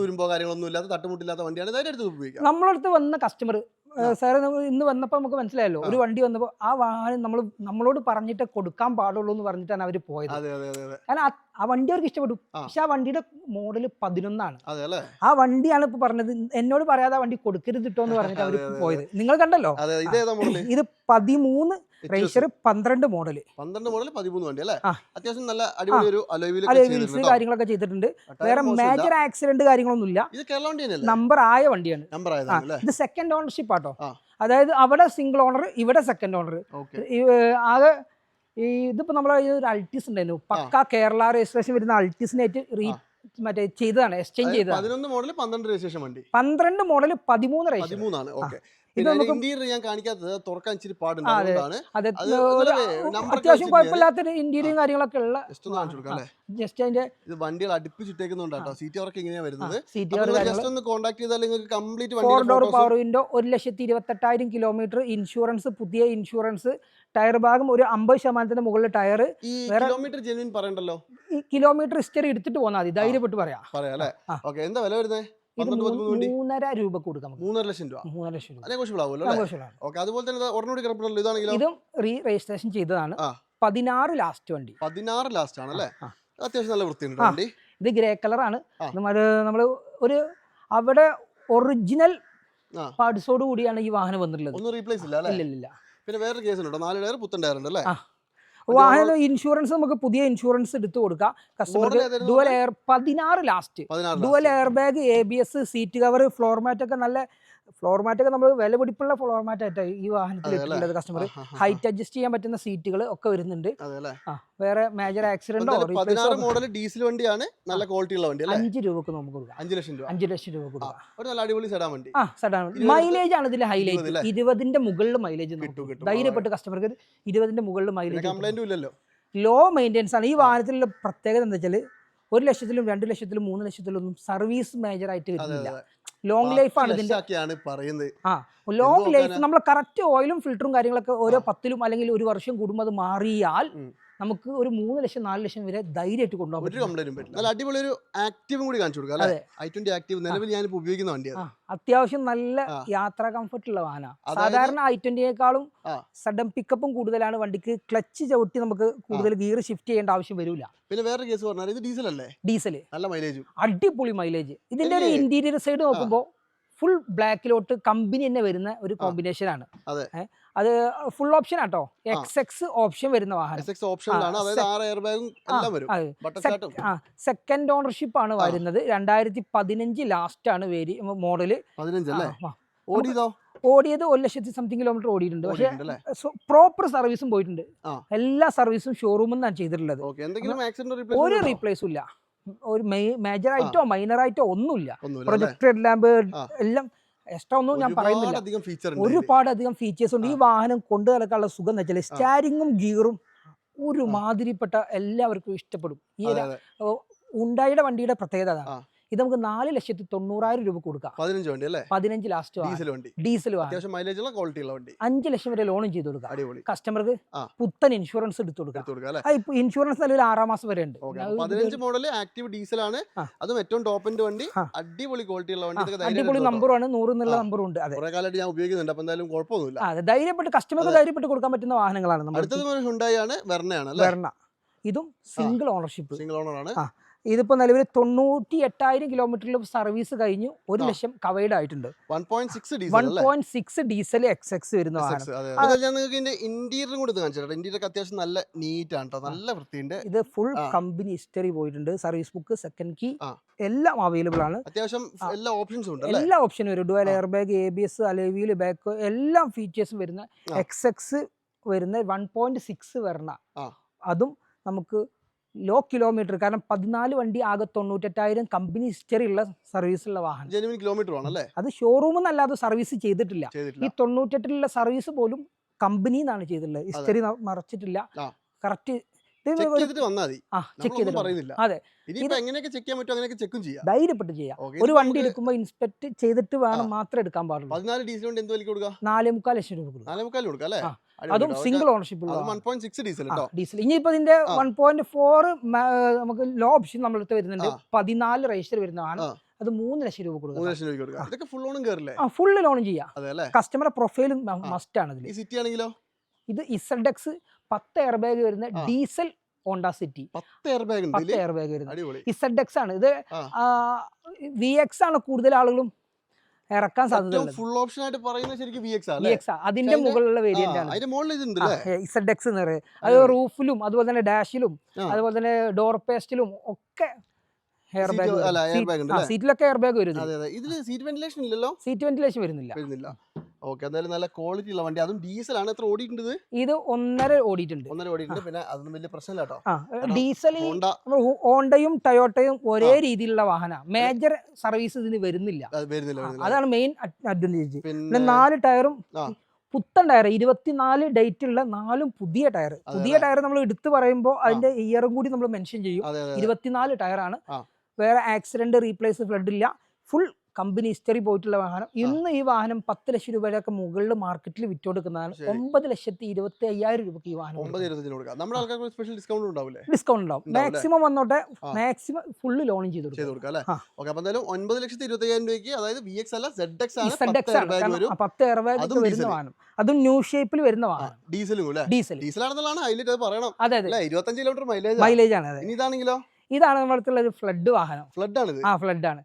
തുരുമ്പോ കാര്യങ്ങളൊന്നും ഇല്ലാത്ത തട്ടുമുട്ടില്ലാത്ത വണ്ടിയാണ് ധൈര്യം എടുത്ത് ഉപയോഗിക്കാം. നമ്മളടുത്ത് വന്ന കസ്റ്റമർ സാറ് ഇന്ന് വന്നപ്പോൾ നമുക്ക് മനസ്സിലായല്ലോ. ഒരു വണ്ടി വന്നപ്പോൾ ആ വാഹനം നമ്മൾ നമ്മളോട് പറഞ്ഞിട്ട് കൊടുക്കാൻ പാടുള്ളൂ എന്ന് പറഞ്ഞിട്ടാണ് അവർ പോയത്. കാരണം ആ- വണ്ടി അവർക്ക് ഇഷ്ടപ്പെട്ടു. പക്ഷെ ആ വണ്ടിയുടെ മോഡൽ പതിനൊന്നാണ്. ആ വണ്ടിയാണ് ഇപ്പൊ പറഞ്ഞത്. എന്നോട് പറയാതെ ആ വണ്ടി കൊടുക്കരുത് കിട്ടോ എന്ന് പറഞ്ഞിട്ട് അവർ അതെ, പോയത്. നിങ്ങൾ കണ്ടല്ലോ? ഇത് പതിമൂന്ന് റേഷ്യർ പന്ത്രണ്ട് മോഡൽ പന്ത്രണ്ട് മോഡൽ പതിമൂന്ന് വണ്ടി അല്ലേ? അത്യാവശ്യം നല്ല അടിപൊളി ഒരു വീൽസ് കാര്യങ്ങളൊക്കെ ചെയ്തിട്ടുണ്ട്. വേറെ മേജർ ആക്സിഡന്റ് കാര്യങ്ങളൊന്നും ഇല്ല നമ്പർ ആയ വണ്ടിയാണ്. ഇത് സെക്കൻഡ് ഓണർഷിപ്പ് ആട്ടോ ആ. അതായത് അവിടെ സിംഗിൾ ഓണർ ഇവിടെ സെക്കൻഡ് ഓണർ ആകെ ഈ ഇതിപ്പോ നമ്മളെ ഒരു അൾട്ടിസ് ഉണ്ടായിരുന്നു. പക്ക കേരള രജിസ്ട്രേഷൻ വരുന്ന അൾട്ടിസിനായിട്ട് റീ മറ്റേ ചെയ്തതാണ് എക്സ്ചേഞ്ച് ചെയ്തത് പതിനൊന്ന് മോഡൽ പന്ത്രണ്ട് രജിസ്ട്രേഷൻ വണ്ടി. പന്ത്രണ്ട് മോഡൽ പതിമൂന്ന് പതിമൂന്നാണ്. ഓക്കെ ഇന്റീരിയർ ഞാൻ കാണിക്കാത്തത് തുറക്കാൻ ഇച്ചിരി പാടുണ്ട്. അത്യാവശ്യം കുഴപ്പമില്ലാത്ത ഇന്റീരിയറും കാര്യങ്ങളൊക്കെ ഉള്ള ജസ്റ്റ് ഒന്ന് കാണിച്ചു കൊടുക്കാം ജസ്റ്റ് അതിന്റെ ഇത് വണ്ടികൾ അടുപ്പിച്ചിട്ടേക്കുന്നുണ്ട് കേട്ടോ. സീറ്റ് വർക്ക് ഇങ്ങനെയാ വരുന്നത്. സീറ്റ് ജസ്റ്റ് ഒന്ന് കോൺടാക്ട് ചെയ്താൽ നിങ്ങൾക്ക് complete four door power window ഒരു ലക്ഷത്തി ഇരുപത്തെട്ടായിരം കിലോമീറ്റർ ഇൻഷുറൻസ് പുതിയ ഇൻഷുറൻസ് ടയർ ഭാഗം ഒരു അമ്പത് ശതമാനത്തിന്റെ മുകളിൽ ടയർ കിലോമീറ്റർ പറയണ്ടല്ലോ? കിലോമീറ്റർ ഹിസ്റ്ററി എടുത്തിട്ട് പോന്നാൽ മതി ധൈര്യപ്പെട്ട് പറയാം. പറയാം അല്ലേ? ഓക്കെ എന്താ വില വരുന്നത് ഇത് മൂന്നര രൂപ കൊടുക്കാം നമുക്ക്. മൂന്നര ലക്ഷം രൂപ. മൂന്നര ലക്ഷം രൂപ. ഓക്കെ അതുപോലെ തന്നെ ഒരെണ്ണൂടി കിടപ്പുണ്ടല്ലോ. ഇതാണെങ്കിലോ? ഇതും റീ രജിസ്ട്രേഷൻ ചെയ്തതാണ്. പതിനാറ് ലാസ്റ്റ് വണ്ടി. പതിനാറ് ലാസ്റ്റ് ആണല്ലേ അത്യാവശ്യം നല്ല വൃത്തിയുണ്ട്. വണ്ടി. ഇത് ഗ്രേ കളറാണ്. നമ്മൾ ഒരു അവിടെ ഒറിജിനൽ. പാർട്സോട് കൂടിയാണ് ഈ വാഹനം വന്നിട്ടുള്ളത്. ഒന്നും റീപ്ലേസ് ഇല്ല ഇല്ല ഇല്ല ഇല്ല പിന്നെ വേറൊരു കേസ് ഉണ്ട്? നാല് ടയർ പുത്തൻ ടയർ ഉണ്ട് അല്ലേ. വാഹനം ഇൻഷുറൻസ് നമുക്ക് പുതിയ ഇൻഷുറൻസ് എടുത്തു കൊടുക്കാം. കസ്റ്റമർക്ക് ഡുവൽ എയർ പതിനാറ് last dual air bag A B S seat cover floor mat ഒക്കെ നല്ല ഫ്ലോർ മാറ്റ് ഒക്കെ നമ്മൾ വില പിടിപ്പുള്ള ഫ്ലോർ മാറ്റ് ആയിട്ട് ഈ വാഹനത്തിൽ ഇട്ടിട്ടുള്ളത് കസ്റ്റമർ. ഹൈറ്റ് അഡ്ജസ്റ്റ് ചെയ്യാൻ പറ്റുന്ന സീറ്റുകൾ ഒക്കെ വരുന്നുണ്ട്. വേറെ മേജർ ആക്സിഡന്റോ പതിനാറ് മോഡൽ ഡീസൽ വണ്ടിയാണ് നല്ല ക്വാളിറ്റി ഉള്ള വണ്ടി അഞ്ച് രൂപക്ക് നമുക്ക് കൊടുക്കാം. അഞ്ച് ലക്ഷം രൂപ. അഞ്ച് ലക്ഷം രൂപ കൊടുക്കാം. ഒരു നല്ല അടിപൊളി സെഡാൻ വണ്ടി. ആ മൈലേജ് ആണ് ഇതിൽ ഹൈലൈറ്റ്? ഇരുപതിന്റെ മുകളിൽ മൈലേജ് ധൈര്യപ്പെട്ട് കസ്റ്റമർക്ക് ഇരുപതിന്റെ മുകളിൽ മൈലേജ് കംപ്ലൈന്റും ഇല്ലല്ലോ. ലോ മെയിന്റെനൻസ് ആണ്. ഈ വാഹനത്തിലുള്ള പ്രത്യേകത എന്താ വെച്ചാൽ ഒരു ലക്ഷത്തിലും രണ്ട് ലക്ഷത്തിലും മൂന്ന് ലക്ഷത്തിലും ഒന്നും സർവീസ് മേജർ ആയിട്ട് വരുന്നില്ല. ലോങ് ലൈഫ് ആണ് ഇതിന്റെ പറയുന്നത് ലോങ് എന്ത് ലൈഫ് നമ്മൾ കറക്റ്റ് ഓയിലും ഫിൽറ്ററും കാര്യങ്ങളൊക്കെ ഓരോ ആ. പത്തിലും അല്ലെങ്കിൽ ഒരു വർഷം കൂടുമ്പോൾ അത് മാറിയാൽ. നമുക്ക് ഒരു മൂന്ന് ലക്ഷം നാല് ലക്ഷം വരെ ധൈര്യമായിട്ട് കൊണ്ടുപോകാൻ ഒരു പറ്റും. കംപ്ലൈന്റും പറ്റില്ല നല്ല അടിപൊളി ഒരു ആക്റ്റീവും കൂടി കാണിച്ചു കൊടുക്കാം അല്ലേ? ഐ ട്വന്റി ആക്റ്റീവ് നിലവിൽ ഉപയോഗിക്കുന്ന വണ്ടിയാണ് അത്യാവശ്യം നല്ല. യാത്രാ കംഫർട്ട് ഉള്ള വാഹനമാണ് സാധാരണ ഐ ട്വന്റിയേക്കാളും സഡൻ പിക്കപ്പും കൂടുതലാണ്. വണ്ടിക്ക് ക്ലച്ച് ചവിട്ടി നമുക്ക് കൂടുതൽ ഗിയർ ഷിഫ്റ്റ് ചെയ്യേണ്ട ആവശ്യം വരില്ല പിന്നെ വേറെ കേസ് പറഞ്ഞാൽ ഇത് ഡീസൽ അല്ലേ? ഡീസൽ നല്ല മൈലേജ് അടിപൊളി മൈലേജ് ഇതിന്റെ ഒരു ഇന്റീരിയർ സൈഡ് നോക്കുമ്പോൾ ഫുൾ ബ്ലാക്കിലോട്ട് കമ്പനി തന്നെ വരുന്ന ഒരു കോമ്പിനേഷൻ ആണ്. അതെ. Full option auto. X X option വരുന്ന വാഹനം. സെക്കൻഡ് ഓണർഷിപ്പ് ആണ് വരുന്നത്. രണ്ടായിരത്തി പതിനഞ്ച് ലാസ്റ്റ് ആണ് വേരി മോഡൽ ഓടിയതോ? ഓടിയത് ഒരു ലക്ഷത്തി സംതിങ് കിലോമീറ്റർ ഓടിയിട്ടുണ്ട്. പക്ഷേ പ്രോപ്പർ സർവീസും പോയിട്ടുണ്ട്. എല്ലാ സർവീസും ഷോറൂമിൽ നിന്നാണ് ചെയ്തിട്ടുള്ളത്. ഒരു റീപ്ലേസ് ഇല്ല. ഒരു മേജർ ആയിട്ടോ മൈനർ ആയിട്ടോ ഒന്നുമില്ല. പ്രൊജക്ടർ ലാമ്പ് എല്ലാം എക്സ്ട്രാ ഒന്നും ഞാൻ പറയുന്നില്ല. ഒരുപാട് അധികം ഫീച്ചേഴ്സ് ഉണ്ട്. ഈ വാഹനം കൊണ്ടു നടക്കാനുള്ള സുഖം എന്ന് വെച്ചാൽ സ്റ്റാരിങ്ങും ഗിയറും ഒരുമാതിരിപ്പെട്ട എല്ലാവർക്കും ഇഷ്ടപ്പെടും. ഈ ഉണ്ടായിയുടെ ഉണ്ടായുടെ വണ്ടിയുടെ പ്രത്യേകത അതാണ്. ഇത് നമുക്ക് നാല് ലക്ഷത്തി തൊണ്ണൂറായിരം രൂപ കൊടുക്കാം. പതിനഞ്ച് വണ്ടി അല്ലേ? പതിനഞ്ച് ലാസ്റ്റ് ഡീസൽ വണ്ടി. ഡീസൽ അത്യാവശ്യം മൈലേജ് ഉള്ള ക്വാളിറ്റി ഉള്ള വണ്ടി. അഞ്ച് ലക്ഷം വരെ ലോണും ചെയ്ത് കൊടുക്കാം. കസ്റ്റമർക്ക്. പുത്തൻ ഇൻഷുറൻസ് എടുത്തു കൊടുക്കാം. ഇൻഷുറൻസ് നിലവിൽ ആറാം മാസം വരെ ഉണ്ട്. പതിനഞ്ച് മോഡൽ ആക്ടീവ് ഡീസൽ ആണ്. അതും ഏറ്റവും ടോപ്പിന്റെ വണ്ടി. അടിപൊളി ക്വാളിറ്റി ഉള്ള വണ്ടി. അടിപൊളി നമ്പറാണ് നൂറ് എന്നുള്ള നമ്പർ നമ്പറും ഉണ്ട്. അതെ. കാലമായിട്ട് ഞാൻ ഉപയോഗിക്കുന്നുണ്ട്. അപ്പൊ എന്തായാലും കുഴപ്പമൊന്നുമില്ല. അതെ. ധൈര്യപ്പെട്ട് കസ്റ്റമർക്ക് ധൈര്യപ്പെട്ട് കൊടുക്കാൻ പറ്റുന്ന വാഹനങ്ങളാണ് നമ്മൾ അടുത്തത് ഹുണ്ടായി ആണ്. വെർണയാണ് അല്ലേ? വെർണ. ഇതും സിംഗിൾ ഓണർഷിപ്പ് സിംഗിൾ ഓണർ ആണ്. ആ. ഇതിപ്പോ നിലവിൽ തൊണ്ണൂറ്റി എട്ടായിരം കിലോമീറ്ററിൽ സർവീസ് കഴിഞ്ഞു ഒരു ലക്ഷം കവേഡ് ആയിട്ടുണ്ട്. One point six diesel X X വരുന്ന ഇന്റീരിയറും കൂടി ഇന്റീരിയർ അത്യാവശ്യം നല്ല നീറ്റ് ആണ് നല്ല വൃത്തിയുണ്ട്. ഇത് ഫുൾ കമ്പനി ഹിസ്റ്ററി പോയിട്ടുണ്ട്. സർവീസ് ബുക്ക് സെക്കൻഡ് കീ എല്ലാം അവൈലബിൾ ആണ്. അത്യാവശ്യം എല്ലാ ഓപ്ഷൻസും ഉണ്ട് എല്ലാ ഓപ്ഷനും വരും. Dual. Air bag A B S അലേവിയിൽ back എല്ലാ ഫീച്ചേഴ്സും വരുന്ന. എക്സ് എക്സ് വരുന്ന വൺ പോയിന്റ് സിക്സ് വരണ. അതും നമുക്ക് ലോ കിലോമീറ്റർ കാരണം പതിനാല് വണ്ടി ആകെ തൊണ്ണൂറ്റെട്ടായിരം കമ്പനി ഹിസ്റ്ററി ഉള്ള സർവീസ് ഉള്ള വാഹനം. ജെനുവിൻ കിലോമീറ്റർ ആണല്ലേ? അത് ഷോറൂം എന്നല്ലാതെ സർവീസ് ചെയ്തിട്ടില്ല. ഈ തൊണ്ണൂറ്റെട്ടിലുള്ള സർവീസ് പോലും കമ്പനി നിന്നാണ് ചെയ്തിട്ടുള്ളത്. ഹിസ്റ്ററി മറച്ചിട്ടില്ല. കറക്റ്റ് ചെക്ക് ചെയ്തിട്ട് വന്നാൽ മതി. ആ ചെക്ക് നമ്മളൊന്നും ചെയ്തിട്ട് പറയുന്നില്ല. അതെ. ഇനിയിപ്പോ എങ്ങനെയൊക്കെ ചെക്ക് ചെയ്യാൻ പറ്റും അങ്ങനെയൊക്കെ ചെക്കും ചെയ്യാം. ധൈര്യപ്പെട്ട് ചെയ്യാം. ഒരു വണ്ടി എടുക്കുമ്പോൾ ഇൻസ്പെക്ട് ചെയ്തിട്ട് വേണം മാത്രം എടുക്കാൻ പാടുള്ളൂ. പതിനാല് ഡീസൽ കൊണ്ട് എന്ത് വിലക്ക് കൊടുക്കുക നാലേ മുക്കാൽ ലക്ഷം രൂപ കൊടുക്കും. നാലേ അല്ലേ? അതും സിംഗിൾ ഓണർഷിപ്പ് ഡീസൽ ഡീസൽ ഇനിയിപ്പോ ഇതിന്റെ. വൺ പോയിന്റ് ഫോർ നമുക്ക് ലോ ഓപ്ഷൻ നമ്മളടുത്ത് വരുന്നുണ്ട്. പതിനാല് രജിസ്റ്റർ വരുന്നതാണ്. അത് മൂന്ന് ലക്ഷം രൂപ കൊടുക്കുക ഇതൊക്കെ ഫുൾ കയറില്ലേ ആ ലോണും ചെയ്യാം. കസ്റ്റമറെ പ്രൊഫൈലും മസ്റ്റ് ആണ് ഇതിൽ സിറ്റി ആണെങ്കിലോ? ഇത് ഇസഡെക്സ് പത്ത് എയർ ബാഗ് വരുന്ന ഡീസൽ ഹോണ്ട സിറ്റി. പത്ത് എയർ ബാഗ് പത്ത് എയർ ബാഗ് വരുന്നത്. ഇസഡെക്സ് ആണ്. ഇത്. വി എക്സ് ആണ് കൂടുതൽ ആളുകളും ഇറക്കാൻ സാധ്യത ഫുൾ ഓപ്ഷൻ ആയിട്ട് പറയുന്നത് ശരിക്കും വി എക്സ് എക്സ് അതിന്റെ മുകളിലുള്ള വേരിയന്റ് ആണ്. ഇസഡ് എക്സ് എന്ന് പറയുന്നത് അത് റൂഫിലും അതുപോലെ തന്നെ ഡാഷിലും അതുപോലെ തന്നെ ഡോർ പേസ്റ്റിലും ഒക്കെ എയർ ബാഗ്? സീറ്റിലൊക്കെ എയർ ബാഗ് അതെ ഇതിൽ സീറ്റ് വെന്റിലേഷൻ ഇല്ലല്ലോ? സീറ്റ് വെന്റിലേഷൻ വരുന്നില്ല. വരുന്നില്ല. ഓക്കെ എന്തായാലും നല്ല ക്വാളിറ്റി ഉള്ള വണ്ടി. അതും ഡീസൽ ആണ്. എത്ര ഓടിയിട്ടുണ്ട് ഇത്? ഒന്നര ഓടിയിട്ടുണ്ട്. ഒന്നര ഓടിയിട്ടുണ്ട്. പിന്നെ അതൊന്നും വലിയ പ്രശ്നമില്ല കേട്ടോ. ഡീസൽ ഹോണ്ട ഹോണ്ടയും ടയോട്ടയും ഒരേ രീതിയിലുള്ള വാഹനമാണ് മേജർ സർവീസ് ഇതിന് വരുന്നില്ല. അത് വരുന്നില്ല അതാണ് മെയിൻ അഡ്വാന്റേജ് പിന്നെ നാല് ടയറും. പുത്തൻ ടയർ ഇരുപത്തിനാല് ഡേറ്റ് ഉള്ള നാലും പുതിയ ടയർ പുതിയ ടയർ നമ്മൾ എടുത്തു പറയുമ്പോൾ അതിന്റെ ഇയറും കൂടി നമ്മൾ മെൻഷൻ ചെയ്യും. ഇരുപത്തിനാല് ടയറാണ്. വേറെ ആക്സിഡന്റ് റീപ്ലേസ് ഫ്ലഡ് ഇല്ല. ഫുൾ കമ്പനി ഹിസ്റ്ററി പോയിട്ടുള്ള വാഹനം. ഇന്ന് ഈ വാഹനം പത്ത് ലക്ഷം രൂപയുടെയൊക്കെ മുകളിൽ മാർക്കറ്റിൽ വിറ്റുകൊടുക്കുന്നതാണ്. ഒമ്പത് ലക്ഷത്തി ഇരുപത്തി അയ്യായിരം രൂപയ്ക്ക് ഈ വാഹനം ഡിസ്കൗണ്ട് ഉണ്ടാവില്ലേ? ഡിസ്കൗണ്ട് ഉണ്ടാവും. മാക്സിമം വന്നോട്ടെ മാക്സിമം ഫുള്ള് ലോൺ ചെയ്ത് കൊടുക്കും. ഒൻപത് ലക്ഷത്തി ഇരുപത്തി അയ്യായിരം രൂപയ്ക്ക് അതായത് വി എക്സ് അല്ല സെഡ് എക്സ് ആണ് ZX പത്ത് ആണ്. വരും. ആ, പത്ത് എയർബാഗ് അതും വരുന്ന വാഹനം. അതും ന്യൂ ഷേപ്പിൽ വരുന്ന വാഹനം. ഡീസലും ഡീസൽ ഡീസൽ ആണെന്നുള്ളതാണ് ഹൈലൈറ്റ് അത് പറയണം. അതെ അതെ. ഇരുപത്തഞ്ച് കിലോമീറ്റർ മൈലേജ് മൈലേജ് ആണ് അതെ. ഇനി ഇതാണെങ്കിലോ? ഇതാണ് നമ്മളടുത്തുള്ള ഒരു ഫ്ലഡ് വാഹനം. ഫ്ലഡ് ആണ് ആ ഫ്ലഡ് ആണ്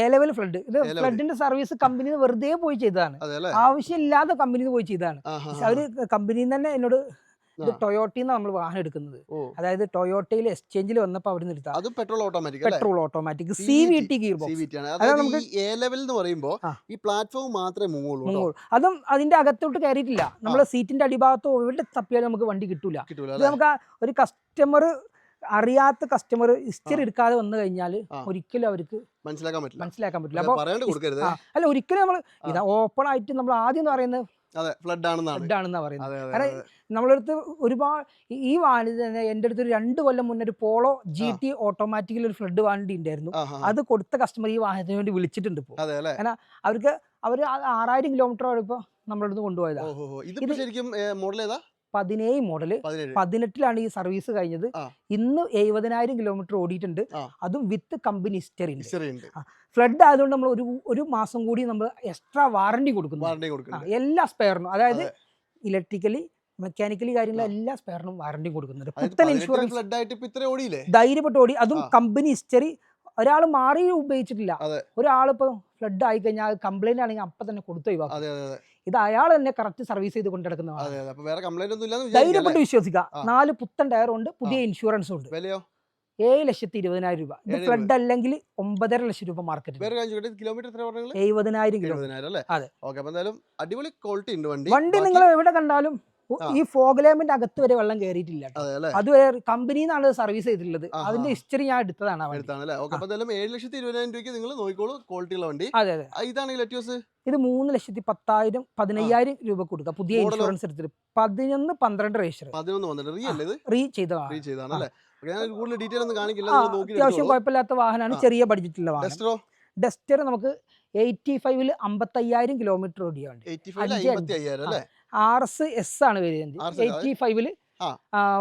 എ ലെവൽ ഫ്ലഡ് ഇത് ഫ്ലഡിന്റെ സർവീസ് കമ്പനി വെറുതെ പോയി ചെയ്തതാണ്. ആവശ്യമില്ലാതെ കമ്പനി പോയി ചെയ്തതാണ്. അവർ കമ്പനിയിൽ തന്നെ എന്നോട് ഇത്. ടൊയോട്ടയിൽ നമ്മൾ വാഹനം എടുക്കുന്നത്. അതായത് ടൊയോട്ടയിൽ എക്സ്ചേഞ്ചിൽ വന്നപ്പോൾ അവിടെ എടുത്താൽ അത് petrol automatic petrol automatic C. V T gearbox അതായത് നമുക്ക് എ ലെവൽ എന്ന് പറയുമ്പോൾ ഈ പ്ലാറ്റ്ഫോം മാത്രമേ അതും അതിന്റെ അകത്തോട്ട് കയറിയിട്ടില്ല നമ്മൾ സീറ്റിന്റെ അടിഭാഗത്തോ എവിടെ തപ്പിയാലും നമുക്ക് വണ്ടി കിട്ടൂല. കിട്ടൂല ഇത് നമുക്ക് ഒരു കസ്റ്റമർ അറിയാത്ത കസ്റ്റമർ ഹിസ്റ്ററി എടുക്കാതെ വന്നു കഴിഞ്ഞാൽ ഒരിക്കലും അവർക്ക് മനസ്സിലാക്കാൻ പറ്റില്ല. മനസ്സിലാക്കാൻ പറ്റില്ല. അപ്പോൾ അല്ല ഒരിക്കലും നമ്മൾ ഇതാ ഓപ്പൺ ആയിട്ട് നമ്മൾ ആദ്യം എന്ന് പറയുന്നത് ഫ്ലഡ് ആണെന്നാണ്. ഫ്ലഡ് ആണെന്നാ പറയുന്നത്. കാരണം നമ്മളടുത്ത് ഒരുപാട് ഈ- വാണി തന്നെ എന്റെ അടുത്ത് രണ്ട് കൊല്ലം മുന്നേ ഒരു പോളോ ജി ടി ഓട്ടോമാറ്റിക്കലി ഒരു ഫ്ലഡ് വാണ്ടി ഉണ്ടായിരുന്നു. അത് കൊടുത്ത കസ്റ്റമർ ഈ വാഹനത്തിന് വേണ്ടി വിളിച്ചിട്ടുണ്ട് ഇപ്പോൾ അല്ലേ? അവർക്ക് അവർ ആറായിരം കിലോമീറ്റർ ഇപ്പോൾ നമ്മളടുത്ത് കൊണ്ടുപോയതാണ് ഇത് ശരിക്കും മോഡൽ ഏതാ? പതിനേഴ് മോഡൽ പതിനെട്ടിലാണ് ഈ സർവീസ് കഴിഞ്ഞത്. ഇന്ന് എഴുപതിനായിരം കിലോമീറ്റർ ഓടിയിട്ടുണ്ട്. അതും വിത്ത് കമ്പനി ഹിസ്റ്ററി ഉണ്ട്. ഫ്ലഡ് ആയതുകൊണ്ട് നമ്മൾ ഒരു ഒരു മാസം കൂടി നമ്മൾ എക്സ്ട്രാ വാറണ്ടി കൊടുക്കുന്നു. എല്ലാ സ്പെയറിനും അതായത് ഇലക്ട്രിക്കലി മെക്കാനിക്കലി കാര്യങ്ങൾ എല്ലാ സ്പെയറിനും വാറണ്ടി കൊടുക്കുന്നുണ്ട് പുത്തൻ ഇൻഷുറൻസ് ഫ്ലഡ് ആയിട്ട് ഇപ്പൊ ഓടിയില്ലേ? ധൈര്യപ്പെട്ട് ഓടി. അതും കമ്പനി ഹിസ്റ്ററി ഒരാൾ മാറി ഉപയോഗിച്ചിട്ടില്ല. ഒരാൾ ഒരാളിപ്പോ ഫ്ലഡ് ആയി കഴിഞ്ഞാൽ കംപ്ലൈന്റ് ആണെങ്കിൽ അപ്പൊ തന്നെ കൊടുത്തു ഒഴിവാക്കും. ഇത് അയാൾ തന്നെ കറക്റ്റ് സർവീസ് ചെയ്ത് കൊണ്ടെടുക്കുന്നതാണ് ധൈര്യപ്പെട്ട് വിശ്വസിക്കുക. നാല് പുത്തൻ ടയർ ഉണ്ട് പുതിയ ഇൻഷുറൻസ് ഉണ്ട്. ഏഴ് ലക്ഷത്തി ഇരുപതിനായിരം രൂപ. ഇത് ഫ്ലഡ് അല്ലെങ്കിൽ ഒമ്പതര ലക്ഷം രൂപ മാർക്കറ്റ് കിലോമീറ്റർ എഴുപതിനായിരം കിലോ. അതെ. അടിപൊളി ക്വാളിറ്റി ഉണ്ട് വണ്ടി. വണ്ടി നിങ്ങൾ എവിടെ കണ്ടാലും ഉ- ഫോഗ് ഈ ഫോഗ്ലാമിന്റെ അകത്ത് വരെ വെള്ളം കയറിയിട്ടില്ല അതുവരെ കമ്പനി എന്നാണ് കമ്പനിന്നാണ് സർവീസ് ചെയ്തിട്ടുള്ളത്. അതിന്റെ ഹിസ്റ്ററി ഞാൻ എടുത്തതാണ് ഏഴ് ലക്ഷത്തി ഇരുപതിനായിരം രൂപയ്ക്ക് നിങ്ങൾ നോക്കിക്കോളൂ ക്വാളിറ്റി ഉള്ള വണ്ടി. അതെ അതെ. ഇത് മൂന്ന് ലക്ഷത്തി പത്തായിരം പതിനയ്യായിരം രൂപ കൊടുക്കുക. പുതിയ ഇൻഷുറൻസ് എടുത്തിട്ട്. പതിനൊന്ന് പന്ത്രണ്ട് രജിസ്റ്റർ റീ ചെയ്തതാണ്. അത്യാവശ്യം കുഴപ്പമില്ലാത്ത വാഹനമാണ്. ചെറിയ ബഡ്ജറ്റിലുള്ള വാഹനം. ഡസ്റ്റർ നമുക്ക് എയ്റ്റി ഫൈവിൽ അമ്പത്തയ്യായിരം കിലോമീറ്റർ ഓടിയ ആർ എസ് എസ് ആണ് വരുന്നത് എയ്റ്റി ഫൈവിൽ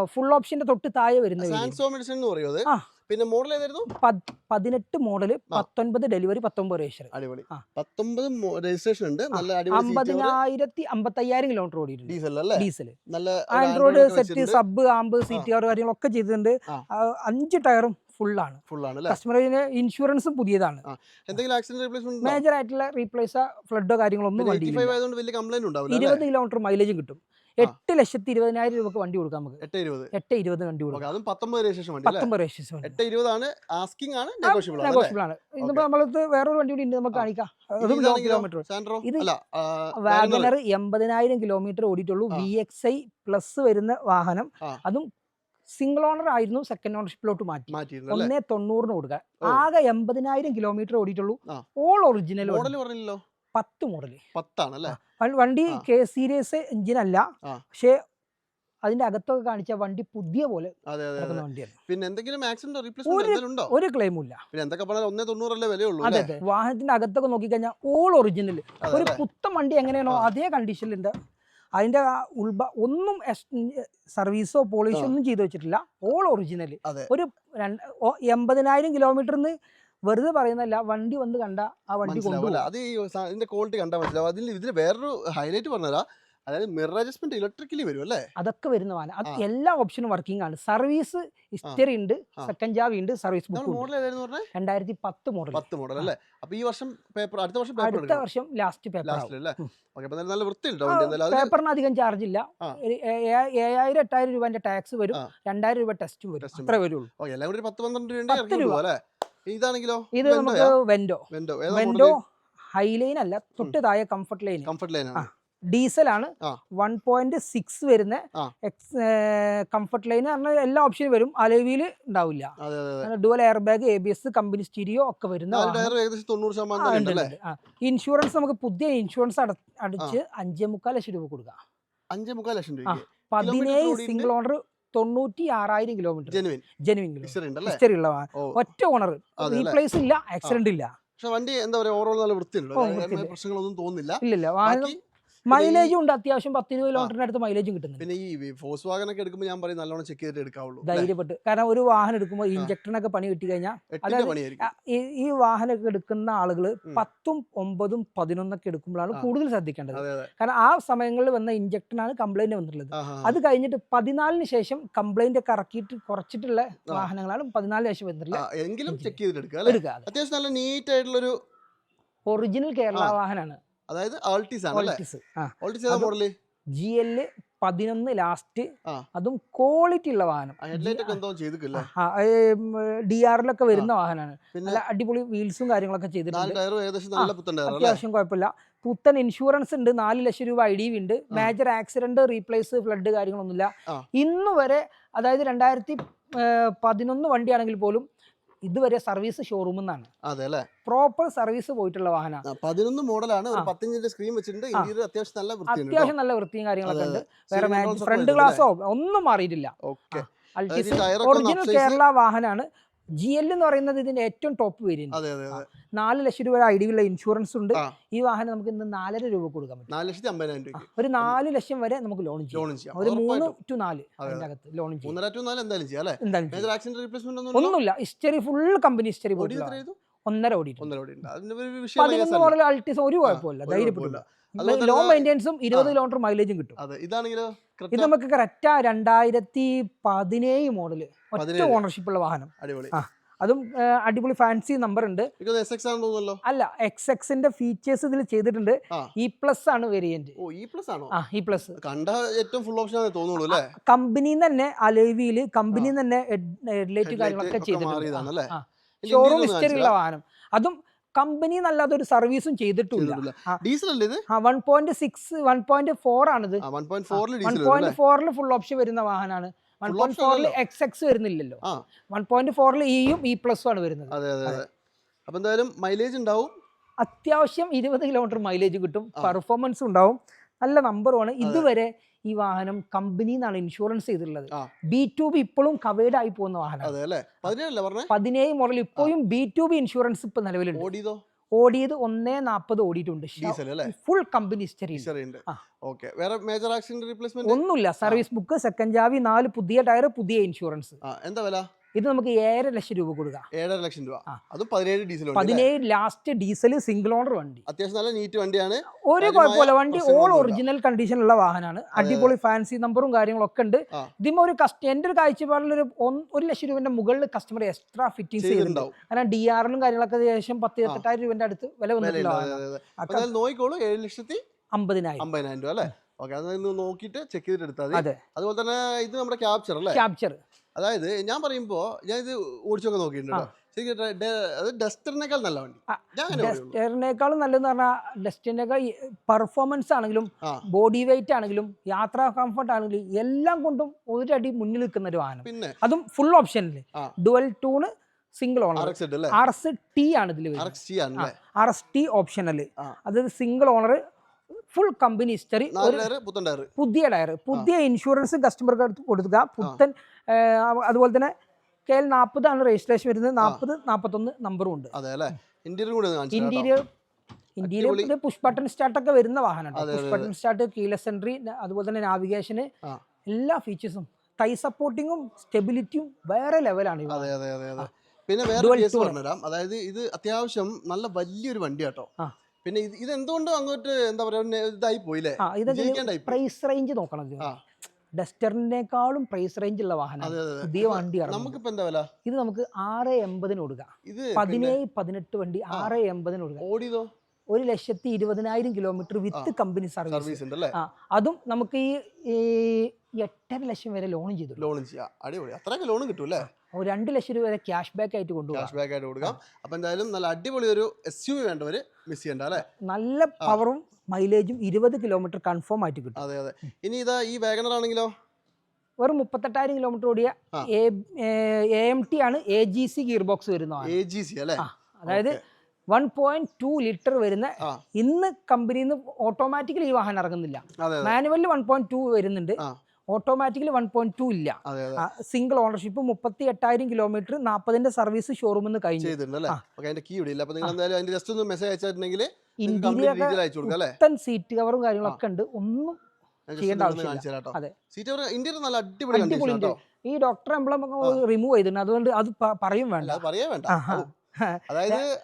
ഫുൾ ഓപ്ഷന്റെ തൊട്ട് താഴെ വരുന്ന variant. സാൻസോ എന്ന് പറയും അത്. പിന്നെ മോഡൽ ഏതായിരുന്നു? പത്- പതിനെട്ട് മോഡൽ പത്തൊൻപത് ഡെലിവറി പത്തൊമ്പത് രജിസ്റ്റർ അടിപൊളി. പത്തൊമ്പത് രജിസ്ട്രേഷൻ ഉണ്ട്. നല്ല അമ്പതിനായിരത്തി അമ്പത്തയ്യായിരം കിലോമീറ്റർ ഓടിയിട്ടുണ്ട്. ഡീസൽ അല്ലേ? ഡീസൽ നല്ല Android set sub amp C T R കാര്യങ്ങളൊക്കെ ചെയ്തിട്ടുണ്ട്. അഞ്ച് ടയറും ഫുള്ളാണ് കസ്റ്റമറിന് ഇൻഷുറൻസും പുതിയതാണ്. എന്തെങ്കിലും ആക്സിഡന്റ് റീപ്ലേസ്മെന്റ് മേജർ ആയിട്ടുള്ള റീപ്ലേസ് ഫ്ലഡോ കാര്യങ്ങളൊന്നും ഇരുപത് കിലോമീറ്റർ മൈലേജും കിട്ടും. എട്ട് ലക്ഷത്തി ഇരുപതിനായിരം രൂപക്ക് വണ്ടി കൊടുക്കാം നമുക്ക്. എട്ട് ഇരുപത്. വണ്ടി കൊടുക്കാം. അതും പത്തൊമ്പത് രജിസ്ട്രേഷൻ എട്ട് ഇരുപതാണ് ആസ്കിംഗ് ആണ് നെഗോഷ്യബിൾ ആണ് ഇന്നിപ്പോ നമ്മളത് വേറൊരു വണ്ടി കൂടി ഉണ്ട് നമുക്ക് കാണിക്കാം. അതും ലോ കിലോമീറ്റർ ഇത് വാഗനർ എൺപതിനായിരം കിലോമീറ്റർ ഓടിയിട്ടുള്ളൂ. വി എക്സ് ഐ പ്ലസ് വരുന്ന വാഹനം. അതും സിംഗിൾ ഓണർ ആയിരുന്നു സെക്കൻഡ് ഓണർഷിപ്പിലോട്ട് മാറ്റി. ഒന്നേ തൊണ്ണൂറിന് കൊടുക്കുക. ആകെ എൺപതിനായിരം കിലോമീറ്റർ ഓടിയിട്ടുള്ളൂ. ഓൾ ഒറിജിനൽ പറഞ്ഞില്ലല്ലോ? പത്ത് മോഡൽ പത്താണ് അല്ലേ വണ്ടി. കെ സീരീസ് എഞ്ചിൻ അല്ല. പക്ഷേ അതിന്റെ അകത്തൊക്കെ കാണിച്ച വണ്ടി പുതിയ പോലെ പിന്നെ എന്തെങ്കിലും ആക്സിഡന്റ് റീപ്ലേസ്മെന്റ് ഒരു- ക്ലെയിമും ഇല്ല. പിന്നെ എന്തൊക്കെ പറഞ്ഞാൽ ഒന്നേ തൊണ്ണൂറല്ലേ വിലയുള്ളൂ അതെ വാഹനത്തിന്റെ അകത്തൊക്കെ നോക്കിക്കഴിഞ്ഞാൽ ഓൾ ഒറിജിനൽ ഒരു പുത്തം പുത്തൻ വണ്ടി എങ്ങനെയാണോ. അതേ കണ്ടീഷനിലുണ്ട് അതിന്റെ ഉൾബ ഒന്നും സർവീസോ പോളിഷോ ഒന്നും ചെയ്തു വെച്ചിട്ടില്ല. ഓൾ ഒറിജിനൽ ഒരു രണ്ട് എൺപതിനായിരം കിലോമീറ്ററിന്ന് വെറുതെ പറയുന്നല്ല വണ്ടി വന്ന് കണ്ട ആ വണ്ടി അത് ഇതിന്റെ ക്വാളിറ്റി കണ്ടാൽ മനസ്സിലാവും. അതിൽ ഇതിന് വേറൊരു ഹൈലൈറ്റ് പറഞ്ഞുതരാം അതായത് മിറർ അഡ്ജസ്റ്റ്മെന്റ് ഇലക്ട്രിക്കലി വരും അല്ലേ? അതൊക്കെ വരുന്ന വാഹനം. അത് എല്ലാ ഓപ്ഷനും വർക്കിംഗ് ആണ്. സർവീസ് ഹിസ്റ്ററി ഉണ്ട്. സെക്കൻഡ് ജാവി ഉണ്ട് സർവീസ് ബുക്ക് മോഡൽ ഏതായിരുന്നു പറഞ്ഞത് രണ്ടായിരത്തി പത്ത് മോഡൽ പത്ത് മോഡൽ അല്ലേ? അപ്പൊ ഈ വർഷം പേപ്പർ അടുത്ത വർഷം പേപ്പർ അടുത്ത വർഷം ലാസ്റ്റ് പേപ്പർ നല്ല വൃത്തിയുണ്ടോ വണ്ടി. എന്തായാലും അതിന് പേപ്പറിന് അധികം ചാർജ് ഇല്ല. ഏഴായിരം എട്ടായിരം രൂപന്റെ ടാക്സ് വരും. രണ്ടായിരം രൂപ ടെസ്റ്റ് വരും. അത്ര വരുള്ളൂ. എല്ലാം കൂടി പത്ത് പന്ത്രണ്ട് രൂപ. അല്ലേ? ഇതാണെങ്കിലോ? ഇത് നമുക്ക് വെൻഡോ വെൻഡോ ഹൈലൈൻ അല്ല തൊട്ട് താഴെ കംഫർട്ട് ലൈൻ കംഫർട്ട് ലൈൻ ആണ്. ഡീസൽ ആണ് ആ. വൺ പോയിന്റ് സിക്സ് വരുന്ന. കംഫർട്ട് ലൈൻ പറഞ്ഞ എല്ലാ ഓപ്ഷനും വരും. അലവിയിൽ ഉണ്ടാവില്ല. Dual air bag A B S company stereo ഒക്കെ വരുന്ന. ഇൻഷുറൻസ് നമുക്ക് പുതിയ ഇൻഷുറൻസ് അടിച്ച് അഞ്ചേ മുക്കാൽ ലക്ഷം രൂപ കൊടുക്കാം. അഞ്ചേ മുക്കാൽ ലക്ഷം രൂപ പതിനേഴ് സിംഗിൾ ഓണർ തൊണ്ണൂറ്റി ആറായിരം കിലോമീറ്റർ ജെനുവിൻ ഹിസ്റ്ററി ഉള്ള ഒറ്റ ഓണർ റീപ്ലേസ് ഇല്ല. ആക്സിഡന്റ് ഇല്ല. പക്ഷെ വണ്ടി എന്താ പറയാ ഓവറോൾ നല്ല വൃത്തിയുണ്ട്. പ്രശ്നങ്ങളൊന്നും തോന്നുന്നില്ല. ഇല്ല വാഹനം മൈലേജും ഉണ്ട് അത്യാവശ്യം പത്ത് ഇരുപത് കിലോമീറ്ററിന് അടുത്ത് മൈലേജും കിട്ടുന്നുണ്ട്. പിന്നെ ഈ ഫോഴ്സ് വാഗൻ ഒക്കെ എടുക്കുമ്പോൾ ഞാൻ പറയും നല്ലോണം ചെക്ക് ചെയ്തിട്ട് എടുക്കാവുള്ളൂ? ധൈര്യപ്പെട്ട്. കാരണം ഒരു വാഹനം എടുക്കുമ്പോൾ ഇഞ്ചക്ടറിനൊക്കെ പണി കിട്ടി കഴിഞ്ഞാൽ അതായത് ഈ വാഹനമൊക്കെ എടുക്കുന്ന ആളുകൾ. പത്തും ഒമ്പതും പതിനൊന്നൊക്കെ എടുക്കുമ്പോഴാണ്. കൂടുതൽ ശ്രദ്ധിക്കേണ്ടത്. കാരണം ആ സമയങ്ങളിൽ വന്ന ഇഞ്ചക്ടറിനാണ് കംപ്ലൈന്റ് വന്നിട്ടുള്ളത്. അത് കഴിഞ്ഞിട്ട് പതിനാലിന് ശേഷം കംപ്ലൈന്റ് ഒക്കെ ഇറക്കിയിട്ട് കുറച്ചിട്ടുള്ള. വാഹനങ്ങളാണ് പതിനാലിന് ശേഷം വന്നിട്ടുള്ളത് എങ്കിലും ചെക്ക് ചെയ്തിട്ട് എടുക്കുക അത്യാവശ്യം നല്ല നീറ്റ് ആയിട്ടുള്ളൊരു ഒറിജിനൽ കേരള വാഹനമാണ് അതായത് ആൾട്ടീസ് ആണ് അല്ലേ? ആ. ഏതാ മോഡൽ ജി എൽ പതിനൊന്ന് ലാസ്റ്റ് അതും ക്വാളിറ്റി ഉള്ള വാഹനം. ഡി ആറിലൊക്കെ വരുന്ന വാഹനമാണ്. നല്ല അടിപൊളി വീൽസും കാര്യങ്ങളൊക്കെ ചെയ്തിട്ടുണ്ട്. അത്യാവശ്യം കുഴപ്പമില്ല. പുത്തൻ ഇൻഷുറൻസ് ഉണ്ട്. നാല് ലക്ഷം രൂപ ഐ ഡി ഉണ്ട്. മേജർ ആക്സിഡന്റ് റീപ്ലേസ് ഫ്ലഡ് കാര്യങ്ങളൊന്നുമില്ല. ഇന്ന് വരെ അതായത് രണ്ടായിരത്തി പതിനൊന്ന് വണ്ടിയാണെങ്കിൽ പോലും ഇതുവരെ സർവീസ് ഷോറൂമിൽ നിന്നാണ് അതെ അല്ലേ പ്രോപ്പർ സർവീസ് പോയിട്ടുള്ള വാഹനമാണ് പതിനൊന്ന് മോഡലാണ്. പത്തിഞ്ചിന്റെ സ്ക്രീൻ വെച്ചിട്ടുണ്ട്. ഇന്റീരിയർ അത്യാവശ്യം നല്ല അത്യാവശ്യം നല്ല വൃത്തിയും കാര്യങ്ങളൊക്കെ ഉണ്ട്. വേറെ ഫ്രണ്ട് ഗ്ലാസോ ഒന്നും മാറിയിട്ടില്ല. ഒറിജിനൽ കേരള വാഹനമാണ് ജി എൽ എന്ന് പറയുന്നത് ഇതിന്റെ ഏറ്റവും ടോപ്പ് വേരിയന്റ് നാല് ലക്ഷം രൂപ ഐ ഇൻഷുറൻസ് ഉണ്ട്. ഈ വാഹനം നമുക്ക് ഇന്ന് നാലര രൂപ കൊടുക്കാൻ പറ്റും. ഒരു നാല് ലക്ഷം വരെ നമുക്ക് ലോൺ ചെയ്യാം. ഒരു മൂന്ന് ടു നാല് അതെ, അതിന്റെ അകത്ത് ലോൺ ചെയ്യാം. ഒന്നുമില്ല. ഹിസ്റ്ററി ഫുൾ കമ്പനി ഹിസ്റ്ററി ചെയ്തു? ഒന്നര ഓടി പതിനൊന്ന് മോഡൽ അൾട്ടിസ് ഒരു കുഴപ്പമില്ല. ധൈര്യപ്പെട്ടില്ല ലോ മെയിന്റെനൻസും ഇരുപത് കിലോമീറ്റർ മൈലേജും കിട്ടും. ഇത് നമുക്ക് കറക്റ്റാ രണ്ടായിരത്തി പതിനേഴ് മോഡൽ ഒറ്റ. ഓണർഷിപ്പ് ഉള്ള വാഹനം. അടിപൊളി. അതും അടിപൊളി ഫാൻസി നമ്പർ ഉണ്ട്. അല്ല എക്സ് എക്സിന്റെ ഫീച്ചേഴ്സ് ഇതിൽ ചെയ്തിട്ടുണ്ട്. ഇ പ്ലസ് ആണ് വേരിയന്റ് പ്ലസ് ആണോ? ആ ഇ പ്ലസ് കണ്ട ഏറ്റവും ഫുൾ ഓപ്ഷൻ തോന്നുള്ളൂ അല്ലേ? കമ്പനി തന്നെ അലേവിയിൽ കമ്പനി തന്നെ ഹെഡ്ലൈറ്റ് കാര്യങ്ങളൊക്കെ ചെയ്തിട്ടുണ്ട്. ഷോറൂം ഹിസ്റ്ററി ഉള്ള വാഹനം. അതും കമ്പനി നല്ലാതെ ഒരു സർവീസും ചെയ്തിട്ടില്ല. One point six one point four ആണിത്. വൺ പോയിന്റ് ഫോറിൽ ഫുൾ ഓപ്ഷൻ വരുന്ന വാഹനമാണ് വൺ പോയിന്റ് ഫോറിൽ എക്സ് എക്സ് വരുന്നില്ലല്ലോ. വൺ പോയിന്റ് ഫോറിൽ ഇയും ഇ പ്ലസും ആണ് വരുന്നത്. അതെ അതെ അതെ. അപ്പൊ എന്തായാലും മൈലേജ് ഉണ്ടാവും. അത്യാവശ്യം ഇരുപത് കിലോമീറ്റർ മൈലേജ് കിട്ടും. പെർഫോമൻസ് ഉണ്ടാവും. നല്ല നമ്പറുമാണ് ഇതുവരെ ഈ വാഹനം കമ്പനി നിന്നാണ് ഇൻഷുറൻസ് ചെയ്തിട്ടുള്ളത്. ബി ടു ബി ഇപ്പോഴും കവേഡ് ആയി പോകുന്ന വാഹനം പതിനേഴ് മോഡൽ ഇപ്പോഴും ബി ടു ബി ഇൻഷുറൻസ് ഇപ്പൊ നിലവിലുണ്ട്. ഓടിയതോ ഒന്നേ നാൽപ്പത് ഓടിയിട്ടുണ്ട്. Full company history. വേറെ മേജർ ആക്സിഡന്റ് റീപ്ലേസ്മെന്റ് ഒന്നുമില്ല. സർവീസ് ബുക്ക് സെക്കൻഡ് ജാവി നാല് പുതിയ ടയർ പുതിയ ഇൻഷുറൻസ് എന്താ വില? ഇത് നമുക്ക് ഏഴര ലക്ഷം രൂപ കൊടുക്കാം. ഏഴര ലക്ഷം രൂപ. അത് പതിനേഴ് ഡീസൽ? പതിനേഴ് ലാസ്റ്റ് ഡീസൽ സിംഗിൾ ഓണർ വണ്ടി. അത്യാവശ്യം നല്ല നീറ്റ് വണ്ടിയാണ്. ഒരു കുഴപ്പമില്ല. വണ്ടി ഓൾ. ഒറിജിനൽ കണ്ടീഷനുള്ള വാഹനമാണ്. അടിപൊളി ഫാൻസി നമ്പറും കാര്യങ്ങളൊക്കെ ഉണ്ട്. ആ. ഇതിന് ഒരു കസ്റ്റ എന്റെ ഒരു കാഴ്ചപ്പാടിൽ ഒരു ഒരു ലക്ഷം രൂപന്റെ മുകളിൽ കസ്റ്റമർ എക്സ്ട്രാ ഫിറ്റിംഗ് ചെയ്തിട്ടുണ്ട്. ചെയ്തിട്ടുണ്ടാവും. കാരണം ഡി ആറിലും കാര്യങ്ങളൊക്കെ ഏകദേശം പത്ത് ഇരുപത്തെട്ടായിരം രൂപന്റെ അടുത്ത് വില വന്നിട്ടുള്ള നോക്കിക്കോളൂ. ഏഴ് ലക്ഷത്തി അമ്പതിനായിരം. അമ്പതിനായിരം രൂപ അല്ലേ? ഓക്കെ അത് നോക്കിയിട്ട് ചെക്ക് ചെയ്തിട്ട് എടുത്താൽ അതുപോലെ തന്നെ ഇത് നമ്മുടെ ക്യാപ്ചർ അല്ലേ? ക്യാപ്ചർ അതായത് ഞാൻ പറയുമ്പോ ഞാൻ ഇത് ഓടിച്ചൊക്കെ നോക്കിയിട്ടുണ്ട്. ശരിക്കും അത് ഡസ്റ്ററിനേക്കാൾ നല്ല വണ്ടി. ഡെസ്റ്ററിനേക്കാളും നല്ലതെന്ന് പറഞ്ഞാൽ ഡെസ്റ്റിനേക്കാൾ പെർഫോമൻസ് ആണെങ്കിലും ബോഡി വെയിറ്റ് ആണെങ്കിലും യാത്രാ കംഫർട്ട് ആണെങ്കിലും എല്ലാം കൊണ്ടും ഒരടി മുന്നിൽ നിൽക്കുന്ന ഒരു വാഹനം. പിന്നെ? അതും ഫുൾ ഓപ്ഷനിൽ. Dual tone single owner R S T ആണ് ഇതിൽ ആർ എസ് ടി ഓപ്ഷനൽ ആ. അതായത് single owner full company history പുതിയ ടയർ പുതിയ ഇൻഷുറൻസ് കസ്റ്റമർക്ക് കൊടുക്കുക. പുത്തൻ അതുപോലെ തന്നെ കെ എൽ ആണ് രജിസ്ട്രേഷൻ വരുന്നത്. നാൽപ്പത് നാൽപ്പത്തൊന്ന് നമ്പറും ഉണ്ട്. ഇന്റീരിയർ ഇന്ത്യയിലെ പുഷ് ബട്ടൺ സ്റ്റാർട്ട് ഒക്കെ വരുന്ന വാഹനമാണ്. Push button start keyless entry അതുപോലെ തന്നെ നാവിഗേഷന് എല്ലാ ഫീച്ചേഴ്സും ടൈ സപ്പോർട്ടിങ്ങും സ്റ്റെബിലിറ്റിയും വേറെ ലെവലാണ് പിന്നെ വേറെ അതായത് ഇത് അത്യാവശ്യം നല്ല വലിയൊരു വണ്ടി കേട്ടോ. പിന്നെ ഇത് ഇത് എന്തുകൊണ്ടും അങ്ങോട്ട് എന്താ പറയാ ഇതായി പോയില്ലേ? ആ പ്രൈസ് റേഞ്ച് നോക്കണം ഇത്. ഡസ്റ്ററിനേക്കാളും പ്രൈസ് റേഞ്ച് ഉള്ള വാഹനം. പുതിയ വണ്ടിയാണ് നമുക്കിപ്പോ എന്താ വില? ഇത് നമുക്ക് ആറ് എൺപതിന് കൊടുക്കാം. ഇത് പതിനേഴ് പതിനെട്ട് വണ്ടി. ആറ് എൺപതിന് കൊടുക്കാം. ഓടിയതോ? ഒരു ലക്ഷത്തി ഇരുപതിനായിരം കിലോമീറ്റർ വിത്ത് കമ്പനി സർവീസ് ആ അതും നമുക്ക് ഈ എട്ടര ലക്ഷം വരെ ലോൺ ചെയ്തു ലോൺ ചെയ്യാം. അടിപൊളി. അത്രയൊക്കെ ലോൺ കിട്ടൂല്ലേ? രണ്ട് ലക്ഷം രൂപ വരെ ക്യാഷ് ബാക്ക് ആയിട്ട് കൊണ്ടുപോകാം. ക്യാഷ് ബാക്ക് ആയിട്ട് കൊടുക്കാം. അപ്പൊ എന്തായാലും നല്ല അടിപൊളി ഒരു എസ് യു വി വേണ്ടവര് മിസ് ചെയ്യണ്ട അല്ലേ? നല്ല പവറും മൈലേജും ഇരുപത് കിലോമീറ്റർ കൺഫേം ആയിട്ട് കിട്ടും. അതെ അതെ. ഇനി ഇതാ ഈ വാഗണർ ആണെങ്കിലോ? വെറും മുപ്പത്തെട്ടായിരം കിലോമീറ്റർ ഓടിയ ആ. എ എം ടി ആണ് A G C gear box വരുന്നതാണ് എ ജി സി അല്ലേ? ആ, അതായത് വൺ പോയിന്റ് ടു ലിറ്റർ വരുന്ന ആ. ഇന്ന് കമ്പനിയിൽ നിന്ന് ഓട്ടോമാറ്റിക്കലി ഈ വാഹനം ഇറങ്ങുന്നില്ല. അതെ അതെ. മാനുവലിൽ വൺ പോയിന്റ് ടു വരുന്നുണ്ട്. ആ. ഓട്ടോമാറ്റിക്കലി വൺ പോയിന്റ് ടു ഇല്ല. സിംഗിൾ ഓണർഷിപ്പ് മുപ്പത്തി എട്ടായിരം കിലോമീറ്റർ നാൽപ്പതിന്റെ സർവീസ് ഷോറൂമിൽ നിന്ന് കഴിഞ്ഞു ഇന്റീരിയർ സീറ്റ് കവറും കാര്യങ്ങളൊക്കെ ഉണ്ട്. ഒന്നും ചെയ്യേണ്ട ആവശ്യമില്ല. നല്ല അടിപൊളി ഈ ഡോക്ടർ എംബ്ലം റിമൂവ് ചെയ്തിട്ടുണ്ട്. അതുകൊണ്ട് അത് പറയും വേണ്ട. പറയാൻ വേണ്ട. അതായത്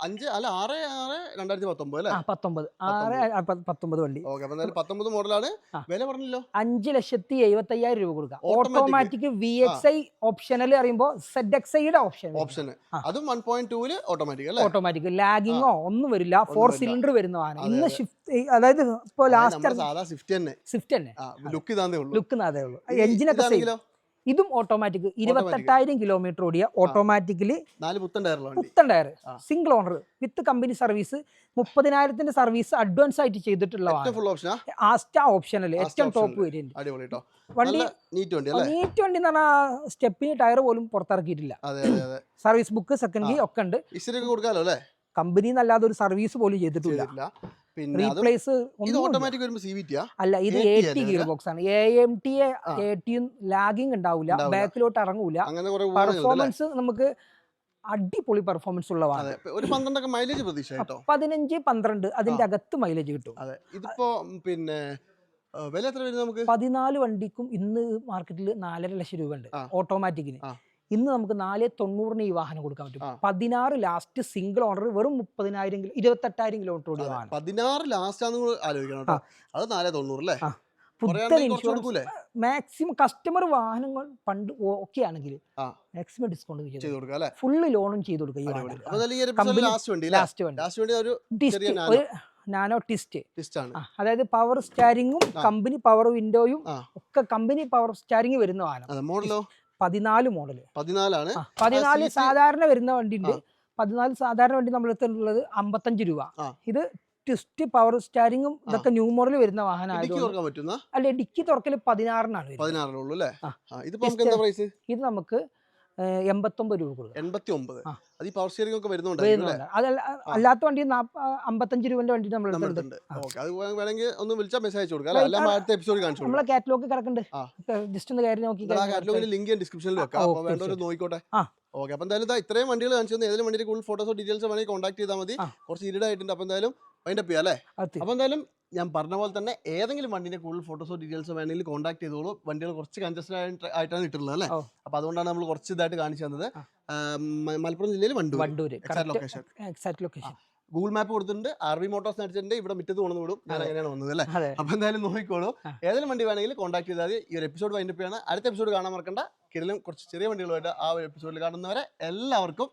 അഞ്ച് അല്ല ആറ് ആറ് രണ്ടായിരത്തി പത്തൊമ്പത് അല്ലേ പത്തൊമ്പത്. ആറ് ആ, പ- പത്തൊമ്പത് വണ്ടി. ഓക്കെ പത്തൊമ്പത് മോഡലാണ്. വില പറഞ്ഞല്ലോ അഞ്ച് ലക്ഷത്തി എഴുപത്തി അയ്യായിരം രൂപ കൊടുക്കാം. Automatic V X I optional അറിയുമ്പോൾ സെഡ് എക്സ് ഐയുടെ ഓപ്ഷൻ ഓപ്ഷൻ. അതും വൺ പോയിന്റ് ടൂൽ ഓട്ടോമാറ്റിക് അല്ലേ? ഓട്ടോമാറ്റിക് ലാഗിങ്ങോ ഒന്നും വരില്ല. ഫോർ സിലിണ്ടർ വരുന്ന വാഹനം. ഇന്ന് ഷിഫ്റ്റ് അതായത് ഇപ്പൊ ലാസ്റ്റ് സാധാ സ്വിഫ്റ്റ് തന്നെ. സ്വിഫ്റ്റ് തന്നെ. ലുക്ക് ലുക്ക് ഉള്ളൂ. എഞ്ചിനൊക്കെ ഇതും ഓട്ടോമാറ്റിക് ഇരുപത്തെട്ടായിരം കിലോമീറ്റർ ഓടിയ ഓട്ടോമാറ്റിക്കലി പുത്തൻ tyre single owner with company service മുപ്പതിനായിരത്തിന്റെ service advance ആയിട്ട് ചെയ്തിട്ടുള്ള ആസ്റ്റാ ഓപ്ഷനൽ ഏറ്റവും ടോപ്പ് വേരിയന്റ് വണ്ടി നീറ്റ് വണ്ടി എന്ന് പറഞ്ഞാൽ സ്റ്റെപ്പിന് ടയർ പോലും പുറത്തിറക്കിയിട്ടില്ല. സർവീസ് ബുക്ക് സെക്കൻഡ് കീ ഒക്കെ ഉണ്ട്. കമ്പനി എന്നല്ലാതെ ഒരു സർവീസ് പോലും ചെയ്തിട്ടില്ല. പിന്നെ റീപ്ലേസ് ഇത് ഓട്ടോമാറ്റിക് വരുമ്പോ സി വി അല്ല ഇത് എ ടി ഗിയർ ബോക്സ് ആണ്. എ എം ടി എ ടിയും ലാഗിങ് ഉണ്ടാവില്ല. ബാക്കിലോട്ട് ഇറങ്ങൂല. പെർഫോമൻസ് നമുക്ക് അടിപൊളി പെർഫോമൻസ് ഉള്ളതാണ്. ഒരു പന്ത്രണ്ടൊക്കെ മൈലേജ് പ്രതീക്ഷ കേട്ടോ? പതിനഞ്ച് പന്ത്രണ്ട് അതിന്റെ അകത്ത് മൈലേജ് കിട്ടും. അതെ ഇതിപ്പോ പിന്നെ വില എത്ര വരും നമുക്ക്? പതിനാല് വണ്ടിക്കും ഇന്ന് മാർക്കറ്റിൽ നാലര ലക്ഷം രൂപ ഉണ്ട്. ഓട്ടോമാറ്റിക്കിന്. ഇന്ന് നമുക്ക് നാല് തൊണ്ണൂറിന് ഈ വാഹനം കൊടുക്കാൻ പറ്റും. പതിനാറ് ലാസ്റ്റ് സിംഗിൾ ഓണർ വെറും മുപ്പതിനായിരം കിലോ ഇരുപത്തെട്ടായിരം കിലോമീറ്റർ ഓടിയ വാഹനം. പതിനാറ് ലാസ്റ്റ് ആലോചിക്കണം അത് നാല് തൊണ്ണൂറ് അല്ലേ? പുത്തൻ ഇൻഷുറൻസ് മാക്സിമം കസ്റ്റമർ വാഹനങ്ങൾ പണ്ട് ഓക്കെ ആണെങ്കിൽ. മാക്സിമം ഡിസ്കൗണ്ട് ചെയ്ത് കൊടുക്കുക ഫുള്ള് ലോണും ചെയ്ത് കൊടുക്കുക നാനോ ടിസ്റ്റ് അതായത് പവർ സ്റ്റാരിങ്ങും കമ്പനി പവർ വിൻഡോയും ഒക്കെ കമ്പനി പവർ സ്റ്റാരിങ് വരുന്ന വാഹനം. പതിനാല് മോഡൽ പതിനാലാണ്. പതിനാല് സാധാരണ വരുന്ന വണ്ടി ഉണ്ട് പതിനാല് സാധാരണ വണ്ടി നമ്മുടെ ഉള്ളത് അമ്പത്തഞ്ച് രൂപ. ഇത് ട്വിസ്റ്റ് പവർ സ്റ്റാരിങ്ങും ഇതൊക്കെ ന്യൂ മോഡൽ വരുന്ന വാഹനം അല്ലെ ഡിക്കി തുറക്കൽ പതിനാറിനാണ് ഇത് നമുക്ക് എൺപത്തൊമ്പത് രൂപ കൊടുക്കുക എൺപത്തി ഒമ്പത് അത് ഈ പവർ സ്റ്റിയറിംഗ് ഒക്കെ വരുന്നുണ്ട്. അല്ലാത്ത വണ്ടി അമ്പത്തഞ്ച് രൂപന്റെ വണ്ടി നമ്മൾ നമ്മുടെ എടുത്തിട്ടുണ്ട് അടുത്തുണ്ട് ഓക്കെ. അത് വേ- വേണമെങ്കിൽ ഒന്ന് വിളിച്ചാൽ മെസ്സേജ് അയച്ചു കൊടുക്കാം അല്ലേ? ആ, അടുത്ത എപ്പിസോഡ് കാണിച്ചു നമ്മളെ കാറ്റലോഗ് കിടക്കുന്നുണ്ട് ജസ്റ്റ് ഒന്ന് കയറി നോക്കി ആ കാറ്റലോഗിന്റെ ലിങ്ക് ഞാൻ ഡിസ്ക്രിപ്ഷനിൽ വെക്കാം. അപ്പോൾ വേണ്ടവർ നോക്കിക്കോട്ടെ. ഓക്കെ. അപ്പോൾ എന്തായാലും ഇതാ ഇത്രയും വണ്ടികൾ കാണിച്ചു തന്നെ. ഏതെങ്കിലും വണ്ടിയുടെ കൂടുതൽ ഫോട്ടോസോ ഡീറ്റെയിൽസ് വേണമെങ്കിൽ കോൺടാക്ട് ചെയ്താൽ മതി. കുറച്ച് ഇരുഡ് അപ്പൊ എന്തായാലും അതിന്റെ ചെയ്യാം അല്ലേ? എന്തായാലും ഞാൻ പറഞ്ഞ പോലെ തന്നെ ഏതെങ്കിലും വണ്ടിന്റെ കൂടുതൽ ഫോട്ടോസോ ഡീറ്റെയിൽസോ വേണമെങ്കിൽ കോൺടാക്ട് ചെയ്തോളൂ. വണ്ടികൾ കുറച്ച് കൺജസ്റ്റഡ് ആയിട്ടാണ് ഇട്ടുള്ളത് അല്ലേ? അപ്പൊ അതുകൊണ്ടാണ് നമ്മൾ കുറച്ച് ഇതായിട്ട് കാണിച്ചു തന്നത്. മലപ്പുറം ജില്ലയിൽ Wandoor Wandoor. Exact location exact location Google map കൊടുത്തിട്ടുണ്ട്. ആർ വി മോട്ടോസ് അടിച്ചിട്ടുണ്ട് ഇവിടെ മിറ്റത്ത് കൊണ്ടു വിടും. ഞാൻ അങ്ങനെയാണ് വന്നത് അല്ലേ? അപ്പൊ എന്തായാലും നോക്കിക്കോളൂ. ഏതെങ്കിലും വണ്ടി വേണമെങ്കിൽ കോൺടാക്ട് ചെയ്താൽ ഈ ഒരു എപ്പിസോഡ് വൈൻഡപ്പ് ചെയ്യണം. അടുത്ത എപ്പിസോഡ് കാണാൻ മറക്കണ്ട. കിടലും കുറച്ച് ചെറിയ വണ്ടികളുമായിട്ട് ആ ഒരു എപ്പിസോഡിൽ കാണുന്നവരെ എല്ലാവർക്കും